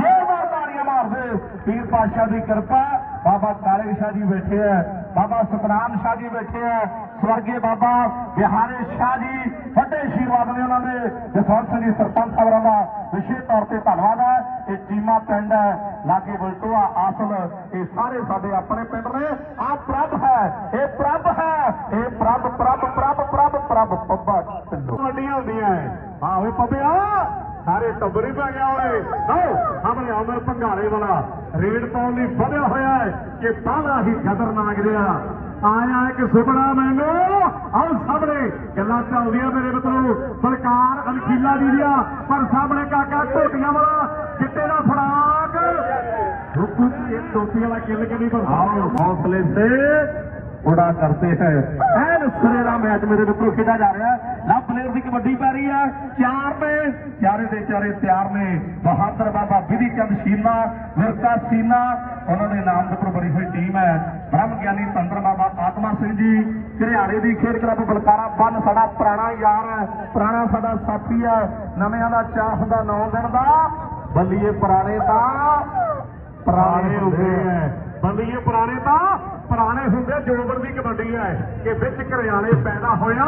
ਜੋਰਦਾਰ ਤਾੜੀਆਂ ਮਾਰਦੇ ਪੀਰ ਪਾਸ਼ਾ ਦੀ ਕਿਰਪਾ ਬਾਬਾ ਕਾਲੇ ਸ਼ਾਹ ਜੀ ਬੈਠੇ ਹੈ ਬਾਬਾ ਸਤਨਾਮ ਸ਼ਾਹ ਜੀ ਬੈਠੇ ਹੈ ਸਵਰਗੀ ਬਾਬਾ ਬਿਹਾਰੇ ਸ਼ਾਹ ਜੀ, ਵੱਡੇ ਆਸ਼ੀਰਵਾਦ ਨੇ ਉਹਨਾਂ ਦੇ ਜਸਵੰਤ ਸਿੰਘ ਜੀ ਸਰਪੰਚ ਸਾਹਿਬਾਂ ਦਾ ਵਿਸ਼ੇਸ਼ ਤੌਰ ਤੇ ਧੰਨਵਾਦ ਹੈ। ਇਹ ਚੀਮਾ ਪਿੰਡ ਹੈ, ਲਾਗੇ ਬਲਟੋਆ ਆਸਲ, ਇਹ ਸਾਰੇ ਸਾਡੇ ਆਪਣੇ ਪਿੰਡ ਨੇ। ਆ ਪ੍ਰਭ ਹੈ, ਇਹ ਪ੍ਰਭ ਹੈ, ਇਹ ਪ੍ਰਭ ਪ੍ਰਭ ਪ੍ਰਭ ਪ੍ਰਭ ਪ੍ਰਭ, ਪੱਬਾ ਢਿੱਲੋਂ ਵੱਡੀਆਂ ਹੁੰਦੀਆਂ ਐ। ਆਹੋ ਪਪਿਆ ਸਾਰੇ ਟੱਬਰੀ ਪੈ ਗਿਆ ਓਏ। ਆਓ ਸਾਹਮਣੇ ਅਮਰ ਭੰਗਾਰੇ ਵਾਲਾ। ਰੇਡ ਪਾਉਣ ਲਈ ਵਧਿਆ ਹੋਇਆ ਹੈ ਕਿ ਬਾਹਲਾ ਹੀ ਖਤਰਨਾਕ ਰਿਹਾ। ਆਇਆ ਇੱਕ ਸੁਪਨਾ ਮੈਨੂੰ, ਆਹ ਸਾਹਮਣੇ ਗੱਲਾਂ ਚੱਲਦੀਆਂ ਮੇਰੇ ਮਿੱਤਰੋ, ਸਰਕਾਰ ਅਨਖੀਲਾ ਦੀ ਦੀਆਂ ਪਰ ਸਾਹਮਣੇ ਕਾਕਾ ਟੋਟੀਆਂ ਵਾਲਾ, ਚਿੱਟੇ ਦਾ ਫੜਾਕ। ਰੁਕੂ ਇਹ ਟੋਪੀ ਵਾਲਾ ਕਿੱਲ ਕਰੀ ਪਰ ਆਓ, ਹੌਸਲੇ ਤੇ ਉਡਾ ਕਰਤੇ ਹੈ। ਐਨ ਸੁਨੇਰਾ ਮੈਚ ਮੇਰੇ ਮਿੱਤਰੋ ਖੇਡਾ ਜਾ ਰਿਹਾ। ਲਵ ਪਲੇਅਰ ਦੀ ਕਬੱਡੀ ਪੈ ਰਹੀ ਹੈ। ਚਾਰ ਨੇ ਚਾਰੇ ਦੇ ਚਾਰੇ ਤਿਆਰ ਨੇ। ਬਹਾਦਰ ਬਾਬਾ ਵਿਧੀ ਚੰਦ ਸ਼ੀਨਾ ਵਿਰਕਾ ਸੀਨਾ ਉਹਨਾਂ ਦੇ ਨਾਮ ਦੇ ਉੱਪਰ ਬਣੀ ਹੋਈ ਟੀਮ ਹੈ। ਬ੍ਰਹਮ ਗਿਆਨੀ ਤੰਦਰ ਬਾਬਾ ਆਤਮਾ ਸਿੰਘ ਜੀ ਘਰਿਆੜੇ ਦੀ ਖੇਡ ਕਲੱਬ ਬਲਕਾਰਾ ਬੰਨ ਸਾਡਾ ਪੁਰਾਣਾ ਯਾਰ ਹੈ। ਪੁਰਾਣਾ ਸਾਡਾ ਸਾਥੀ ਹੈ। ਨਵਿਆਂ ਦਾ ਚਾਹ ਹੁੰਦਾ ਨੌ ਦਿਨ ਦਾ। ਬੱਲੀਏ ਪੁਰਾਣੇ ਤਾਂ ਪੁਰਾਣੇ ਹੁੰਦੇ ਐ ਬੰਦੀਏ ਪੁਰਾਣੇ ਤਾਂ ਪੁਰਾਣੇ ਹੁੰਦੇ ਜੋਬਰ ਦੀ ਕਬੱਡੀ ਐ ਕਿ ਵਿੱਚ ਘਰਿਆਲੇ ਪੈਦਾ ਹੋਇਆ।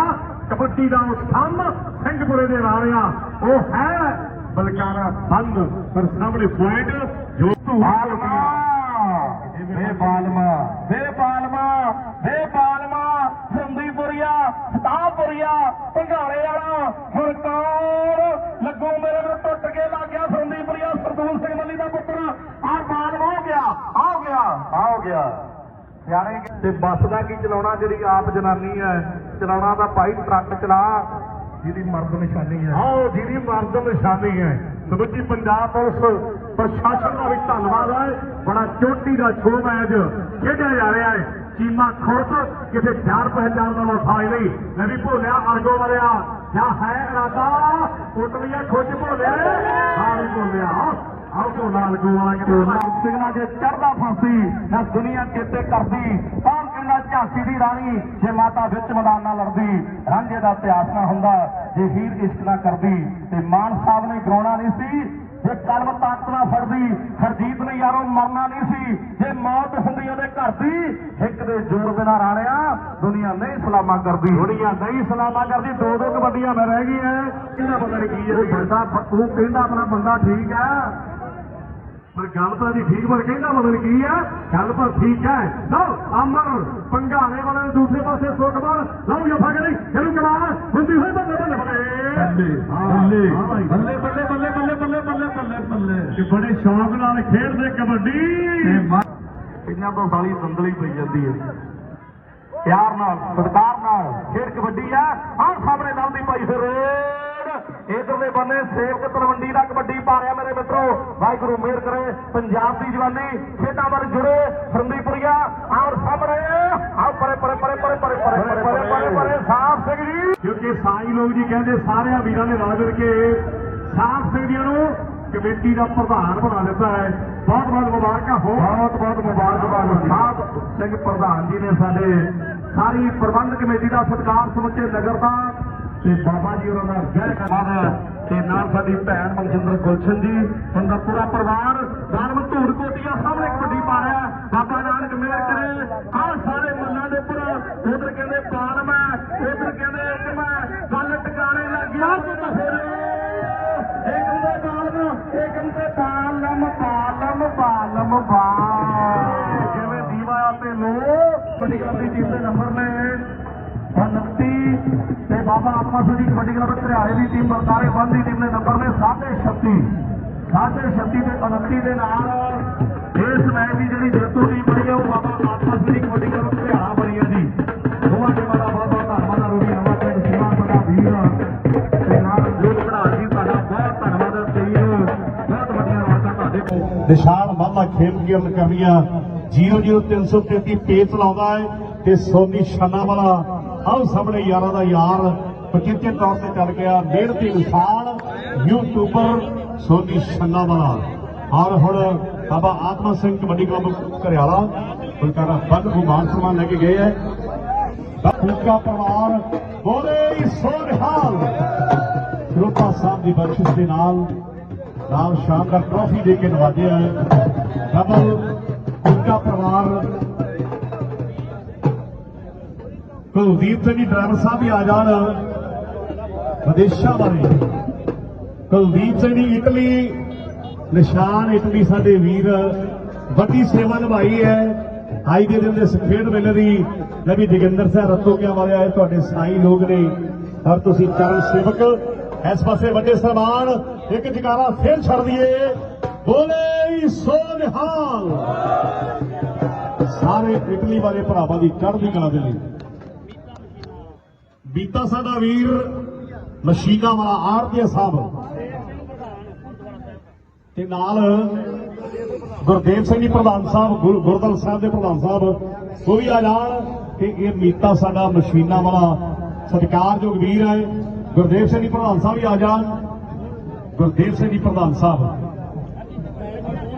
ਕਬੱਡੀ ਦਾ ਉਹ ਥੰਮ ਸਿੰਘਪੁਰੇ ਦੇ ਵਾਲਿਆ ਉਹ ਹੈ ਬਲਕਾਰਾ ਬੰਦ ਪਰ ਸਾਹਮਣੇ ਪੁਆਇੰਟ ਜੋ ਬਾਲਮਾ ਵੇ ਬਾਲਮਾ ਵੇ ਬਾਲਮਾ ਵੇ ਬਾਲਮਾ ਸੰਦੀਪੁਰੀਆ ਸਤਾਪੁਰੀਆ ਪੰਘਾਲੇ ਵਾਲਾ ਹੁਣ ਕੌਣ ਲੱਗੂ ਮੇਰੇ ਨੂੰ ਟੁੱਟ ਕੇ ਲੱਗ ਗਿਆ ਸੰਦੀਪੁਰੀਆ ਸਰਦੂਲ ਸਿੰਘ ਮੱਲੀ ਦਾ ਪੁੱਤਰ ਆ ਬਾਲਮਾ ਹੋ ਗਿਆ ਆ ਹੋ ਗਿਆ ਆ ਹੋ ਗਿਆ ਸਿਆਣੇ ਤੇ ਬੱਸ ਦਾ ਕੀ ਚਲਾਉਣਾ, ਜਿਹੜੀ ਆਪ ਜਨਾਨੀ ਹੈ, ਚਲਾਉਣਾ ਤਾਂ ਭਾਈ ਟਰੱਕ ਚਲਾ, ਜਿਹਦੀ ਮਰਦ ਨਿਸ਼ਾਨੀ ਹੈ। ਆਓ ਜਿਹਦੀ ਮਰਦ ਨਿਸ਼ਾਨੀ ਹੈ। ਸਮੁੱਚੀ ਪੰਜਾਬ ਪੁਲਿਸ ਪ੍ਰਸ਼ਾਸਨ ਦਾ ਵੀ ਧੰਨਵਾਦ ਹੈ। ਬੜਾ ਚੋਟੀ ਦਾ ਸ਼ੋਅ ਮੈਚ ਖੇਡਿਆ ਜਾ ਰਿਹਾ ਹੈ। ਚੀਮਾ ਖੁਰਦ ਕਿਸੇ ਜਾਣ ਪਹਿਚਾਣ ਦਾ ਵਫਾਈ ਨਹੀਂ। ਮੈਂ ਵੀ ਭੋਲਿਆ ਅਰਗੋ ਵਾਲਿਆ ਜਾਂ ਹੈ ਇਰਾਦਾ ਉਟਲੀਆਂ ਖੁੱਜ ਭੋਲਿਆ। ਹਾਂ, ਵੀ ਭੋਲਿਆ। ਆਓ ਭੋਲਾ ਅਰਗੋ ਵਾਲਾ ਕਿਤੇ ਨਾਮ ਸਿੰਘ ਨਾਲ ਜੇ ਚੜਦਾ ਫਾਂਸੀ ਨਾ ਦੁਨੀਆ ਚੇਤੇ ਕਰਦੀ। ਕੌਣ ਕਹਿੰਦਾ ਝਾਂਸੀ ਦੀ ਰਾਣੀ ਜੇ ਮਾਤਾ ਵਿੱਚ ਮੈਦਾਨ ਨਾਲ ਲੜਦੀ? ਰਾਂਝੇ ਦਾ ਇਤਿਹਾਸ ਨਾ ਹੁੰਦਾ ਜੇ ਹੀਰ ਇਸ਼ਕ ਨਾ ਕਰਦੀ। ਤੇ ਮਾਨ ਸਾਹਿਬ ਨੇ ਗਰਾਉਣਾ ਨਹੀਂ ਸੀ ਜੇ ਕਲਮ ਤਾਕਤ ਨਾ ਫੜਦੀ ਹਰਜੀਤ ਨੇ ਯਾਰੋ ਮਰਨਾ ਨਹੀਂ ਸੀ। ਜੇ ਮੌਤ ਹੁੰਦੀ ਉਹਦੇ ਘਰ ਦੀ ਇੱਕ ਦੇ ਜ਼ੋਰ ਬਿਨਾ ਰਾਣਿਆ ਦੁਨੀਆ ਨਹੀਂ ਸਲਾਮਾ ਕਰਦੀ। ਦੁਨੀਆ ਨਹੀਂ ਸਲਾਮਾ ਕਰਦੀ ਦੋ ਦੋ ਕਬੱਡੀਆਂ ਮੈਂ ਰਹਿ ਗਈਆਂ। ਕਿਹਦਾ ਪਤਾ ਨਹੀਂ ਕੀ ਉਹ ਬੰਦਾ ਤੂੰ ਕਹਿੰਦਾ ਆਪਣਾ ਬੰਦਾ ਠੀਕ ਆ ਪਰ ਗੱਲ ਤਾਂ ਦੀ ਠੀਕ ਪਰ ਕਹਿੰਦਾ ਮਤਲਬ ਕੀ ਹੈ ਗੱਲ ਪਰ ਠੀਕ ਹੈ ਲਓ ਅਮਰ ਪੰਗਾਲੇ ਵਾਲੇ ਨੇ ਦੂਸਰੇ ਪਾਸੇ ਸੁਖਬਰ ਲਓ ਜਫਾ ਕਰੀ ਚਲੂ। ਕਮਾਲ ਹੁੰਦੀ ਹੋਈ ਬੱਲੇ ਬੱਲੇ ਬੱਲੇ। ਬੱਲੇ। ਬੱਲੇ। ਬੱਲੇ ਬੱਲੇ ਬੱਲੇ ਬੱਲੇ ਬੱਲੇ ਬੱਲੇ ਬੱਲੇ ਕਿ ਬੜੇ ਸ਼ੌਕ ਨਾਲ ਖੇਡਦੇ ਕਬੱਡੀ। ਇਹਨਾਂ ਤੋਂ ਸਾਲੀ ਸੰਦਲੀ ਪਈ ਜਾਂਦੀ ਹੈ। ਪਿਆਰ ਨਾਲ ਸਤਿਕਾਰ ਨਾਲ ਖੇਡ ਕਬੱਡੀ ਆ। ਆਹ ਸਾਹਮਣੇ ਨਾਲ ਦੀ ਪਾਈ ਫਿਰ। ਇਧਰਲੇ ਬੰਨੇ ਸੇਵਕ ਤਲਵੰਡੀ ਦਾ ਕਬੱਡੀ ਪਾ ਰਿਹਾ ਮੇਰੇ ਮਿੱਤਰੋ ਵਾਹਿਗੁਰੂ ਮਿਹਰ ਕਰੇ ਪੰਜਾਬ ਦੀ ਜਵਾਨੀ ਖੇਡਾਂ ਵੱਲ ਜੁੜੇ ਫਰੰਦੀਪੁਰੀਆ ਆਹ ਸਾਹਮਣੇ ਆਹ ਪਰੇ ਪਰੇ ਪਰੇ ਪਰੇ ਪਰੇ ਪਰੇ ਪਰੇ ਪਰੇ ਪਰੇ ਪਰੇ ਸਾਫ਼ ਸਿੰਘ ਜੀ ਕਿਉਂਕਿ ਸਾਈ ਲੋਕ ਜੀ ਕਹਿੰਦੇ ਸਾਰਿਆਂ ਵੀਰਾਂ ਨੇ ਰਲ ਮਿਲ ਕੇ ਸਾਫ਼ ਸਿੰਘੀਆਂ ਨੂੰ ਕਮੇਟੀ ਦਾ ਪ੍ਰਧਾਨ ਬਣਾ ਦਿੱਤਾ ਹੈ ਬਹੁਤ ਬਹੁਤ ਮੁਬਾਰਕਾਂ ਹੋ ਬਹੁਤ ਬਹੁਤ ਮੁਬਾਰਕਬਾਦ ਸਾਹਿਬ ਸਿੰਘ ਪ੍ਰਧਾਨ ਜੀ ਨੇ ਸਾਡੇ ਸਾਰੀ ਪ੍ਰਬੰਧ ਕਮੇਟੀ ਦਾ ਸਤਿਕਾਰ ਸਮੁੱਚੇ ਨਗਰ ਦਾ ਤੇ ਬਾਬਾ ਜੀ ਉਹਨਾਂ ਦਾ ਗਹਿ ਕਰਾਰ ਤੇ ਨਾਲ ਸਾਡੀ ਭੈਣ ਮਨਜਿੰਦਰ ਗੁਲਸ਼ਨ ਜੀ, ਉਹਨਾਂ ਦਾ ਪੂਰਾ ਪਰਿਵਾਰ ਦਾਨਵ ਧੂੜ ਕੋਟੀਆਂ ਸਾਹਮਣੇ ਕਬੱਡੀ ਪਾ ਰਿਹਾ ਬਾਬਾ ਨਾਨਕ ਮਿਹਰ ਕਰੇ। ਆਹ ਸਾਰੇ ਮੱਲਾਂ ਦੇ ਉੱਪਰ ਉਧਰ ਕਹਿੰਦੇ ਪਾਲਮ ਹੈ, ਉਧਰ ਕਹਿੰਦੇ ਇੱਕ ਮੈਂ ਗੱਲ ਟਿਕਾਣੇ ਲੱਗ ਗਿਆ ਤੇ ਫਿਰ ਏਕਮ ਦੇ ਬਾਲਮ ਏਕਮ ਦੇ ਬਾਲਮ ਬਾਲਮ ਬਾਲਮ ਬਾਲ ਜਿਵੇਂ ਦੀਵਾ ਤੇ ਲੋ ਕਬੱਡੀ ਕਲੱਬ ਦੀ ਟੀਮ ਦੇ ਨੰਬਰ ਨੇ। ਬਾਬਾ ਆਤਮਾ ਸਿੰਘ ਦੀ ਕਬੱਡੀ ਕਲੱਬ ਘਰਿਆਲੇ ਦੀ ਟੀਮ ਬਰਤਾਰੇ ਬੰਦ ਦੀ ਟੀਮ ਦੇ ਨੰਬਰ ਨੇ 36 36 ਤੇ 29 ਦੇ ਨਾਲ ਇਸ ਮੈਚ ਦੀ ਜਿਹੜੀ ਜੇਤੂ ਟੀਮ ਬਣੀ ਹੈ ਉਹ ਬਾਬਾ ਆਤਮਾ ਸਿੰਘ ਕਬੱਡੀ ਕਲੱਬ ਘਰਿਆਲਾ ਬਣੀ ਹੈ ਜੀ। ਦੋਵਾਂ ਟੀਮਾਂ ਦਾ ਬਹੁਤ ਬਹੁਤ ਧੰਨਵਾਦ ਹੈ ਰੂਬੀ ਨਵਾਂ ਪਿੰਡ ਸੀਮਾ ਸਾਡਾ ਵੀਰ। ਤੇ ਨਾਲ ਜੋਤ ਪੜਾਲ ਜੀ, ਤੁਹਾਡਾ ਬਹੁਤ ਧੰਨਵਾਦ ਹੈ ਬਹੁਤ ਵੱਡੀਆਂ ਰੌਣਕਾਂ ਤੁਹਾਡੇ ਕੋਲ। ਨਿਸ਼ਾਨ ਮਾਮਾ ਖੇਡ ਕੀਰਤ ਕਰਨੀਆਂ। 00333 ਪੇਸ ਲਾਉਂਦਾ ਹੈ ਤੇ ਸੋਨੀ ਸ਼ਾਨਾ ਵਾਲਾ ਆਹ ਸਾਹਮਣੇ ਯਾਰਾਂ ਦਾ ਯਾਰ। ਪਚੀਤੇ ਤੌਰ ਤੇ ਚੱਲ ਗਿਆ। ਮਿਹਨਤੀ ਇਨਸਾਨ ਯੂਟਿਊਬਰ ਸੋਨੀ ਸ਼ਾਨਾ ਵਾਲਾ ਔਰ ਹੁਣ ਬਾਬਾ ਆਤਮਾ ਸਿੰਘ ਕਬੱਡੀ ਕਲੱਬ ਘਰਿਆਲਾ ਬਲਕਾਰਾ ਬੰਦ ਗੁਮਾਨ ਸਮਾਨ ਲੈ ਕੇ ਗਏ ਹੈ। ਫੂਕਾ ਪਰਿਵਾਰ, ਬੋਲੇ ਸੋਨਹਾਲ। ਰੂਪਾ ਸਾਹਿਬ ਦੀ ਬਖਸ਼ਿਸ਼ ਦੇ ਨਾਲ ਨਾਲ ਸ਼ਾਨਦਾਰ ਟਰੋਫੀ ਦੇ ਕੇ ਨਵਾਜਿਆ ਹੈ। ਡਬਲ ਫੂਕਾ ਪਰਿਵਾਰ। ਕੁਲਦੀਪ ਸਿੰਘ ਜੀ ਡਰਾਈਵਰ ਸਾਹਿਬ ਵੀ ਆ ਜਾਣ। ਵਿਦੇਸ਼ਾਂ ਬਾਰੇ ਕੁਲਦੀਪ ਸਿੰਘ ਜੀ, ਇਟਲੀ। ਨਿਸ਼ਾਨ ਇਟਲੀ, ਸਾਡੇ ਵੀਰ। ਵੱਡੀ ਸੇਵਾ ਨਿਭਾਈ ਹੈ। ਅੱਜ ਦੇ ਦਿਨ ਦੇ ਇਸ ਮੇਲੇ ਦੀ ਨਵੀ ਜੋਗਿੰਦਰ ਸਿੰਘ ਰਤੋਕਿਆਂ ਵਾਲੇ ਆਏ ਤੁਹਾਡੇ ਸਾਈ ਲੋਕ ਨੇ। ਔਰ ਤੁਸੀਂ ਚਰਨ ਸੇਵਕ, ਇਸ ਪਾਸੇ ਵੱਡੇ ਸਨਮਾਨ, ਇੱਕ ਜਗਾਰਾ ਫੇਰ ਛੱਡ ਦਈਏ। ਬੋਲੇ ਸੋ ਨਿਹਾਲ ਸਾਰੇ ਇਟਲੀ ਵਾਲੇ ਭਰਾਵਾਂ ਦੀ ਚੜ੍ਹਦੀ ਕਲਾ ਦੇ ਲਈ। ਬੀਤਾ ਸਾਡਾ ਵੀਰ ਮਸ਼ੀਨਾ ਵਾਲਾ ਆਰਤੀਆ ਸਾਹਿਬ। ਤੇ ਨਾਲ ਗੁਰਦੇਵ ਸਿੰਘ ਜੀ ਪ੍ਰਧਾਨ ਸਾਹਿਬ ਗੁਰ- ਗੁਰਦੁਆਰਾ ਸਾਹਿਬ ਦੇ ਪ੍ਰਧਾਨ ਸਾਹਿਬ ਉਹ ਵੀ ਆ ਜਾਣ ਕਿ ਇਹ ਮੀਤਾ ਸਾਡਾ ਮਸ਼ੀਨਾ ਵਾਲਾ ਸਤਿਕਾਰਯੋਗ ਵੀਰ ਹੈ। ਗੁਰਦੇਵ ਸਿੰਘ ਜੀ ਪ੍ਰਧਾਨ ਸਾਹਿਬ ਵੀ ਆ ਜਾਣ। ਗੁਰਦੇਵ ਸਿੰਘ ਜੀ ਪ੍ਰਧਾਨ ਸਾਹਿਬ।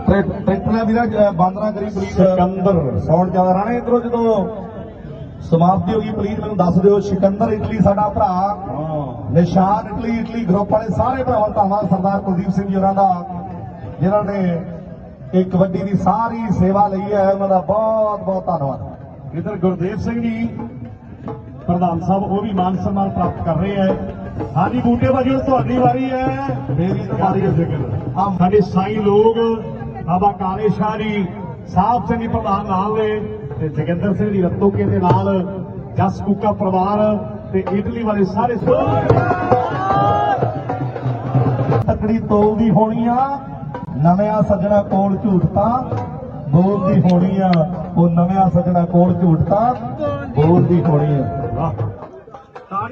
ਟਰੈਕਟਰਾਂ ਬੰਦ ਨਾ ਕਰੀ ਪਲੀਜ਼ ਸਿਕੰਦਰ। ਸਾਊਂਡ ਜ਼ਿਆਦਾ ਰਾਣੇ। ਇਧਰੋਂ ਜਦੋਂ ਸਮਾਪਤੀ ਹੋ ਗਈ ਪਲੀਜ਼ ਮੈਨੂੰ ਦੱਸ ਦਿਓ ਸਿਕੰਦਰ ਇਟਲੀ ਸਾਡਾ ਭਰਾ। ਨਿਸ਼ਾਨ ਇਟਲੀ ਇਟਲੀ ਗਰੁੱਪ ਵਾਲੇ ਸਾਰੇ ਭਰਾਵਾਂ ਧੰਨਵਾਦ ਸਰਦਾਰ ਕੁਲਦੀਪ ਸਿੰਘ ਜੀ ਦਾ ਜਿਨ੍ਹਾਂ ਨੇ ਇਹ ਕਬੱਡੀ ਦੀ ਸਾਰੀ ਸੇਵਾ ਲਈ ਹੈ ਉਹਨਾਂ ਦਾ ਬਹੁਤ ਬਹੁਤ ਧੰਨਵਾਦ। ਇਧਰ ਗੁਰਦੇਵ ਸਿੰਘ ਜੀ ਪ੍ਰਧਾਨ ਸਾਹਿਬ ਉਹ ਵੀ ਮਾਨ ਸਨਮਾਨ ਪ੍ਰਾਪਤ ਕਰ ਰਹੇ ਹੈ। ਹਾਂਜੀ ਬੂਟੇ ਬਾਜੀ ਤੁਹਾਡੀ ਵਾਰੀ ਹੈ। ਮੇਰੀ ਤਾਂ ਵਾਰੀ ਹੈ। ਜ਼ਿਕਰ ਆ ਸਾਡੇ ਸਾਈ ਲੋਕ ਬਾਬਾ ਕਾਲੇ ਸ਼ਾਹ ਜੀ ਸਾਹਿਬ ਸਿੰਘ ਜੀ ਪ੍ਰਧਾਨ ਨਾਲ ਨੇ ਤੇ ਜਗਿੰਦਰ ਸਿੰਘ ਜੀ ਰਤੋਕੇ ਦੇ ਨਾਲ ਜਸ ਕੂਕਾ ਪਰਿਵਾਰ ਤੇ ਇਟਲੀ ਵਾਲੇ ਸਾਰੇ ਤਕੜੀ ਤੋਲ ਦੀ ਹੋਣੀ ਆ। ਨਵਿਆਂ ਸੱਜਣਾ ਕੋਲ ਝੂਠਤਾ। ਬੋਲਦੀ ਹੋਣੀ ਆ, ਉਹ ਨਵਿਆਂ ਸੱਜਣਾ ਕੋਲ ਝੂਠਤਾ। ਬੋਲਦੀ ਹੋਣੀ ਆ। ਵਾਹ।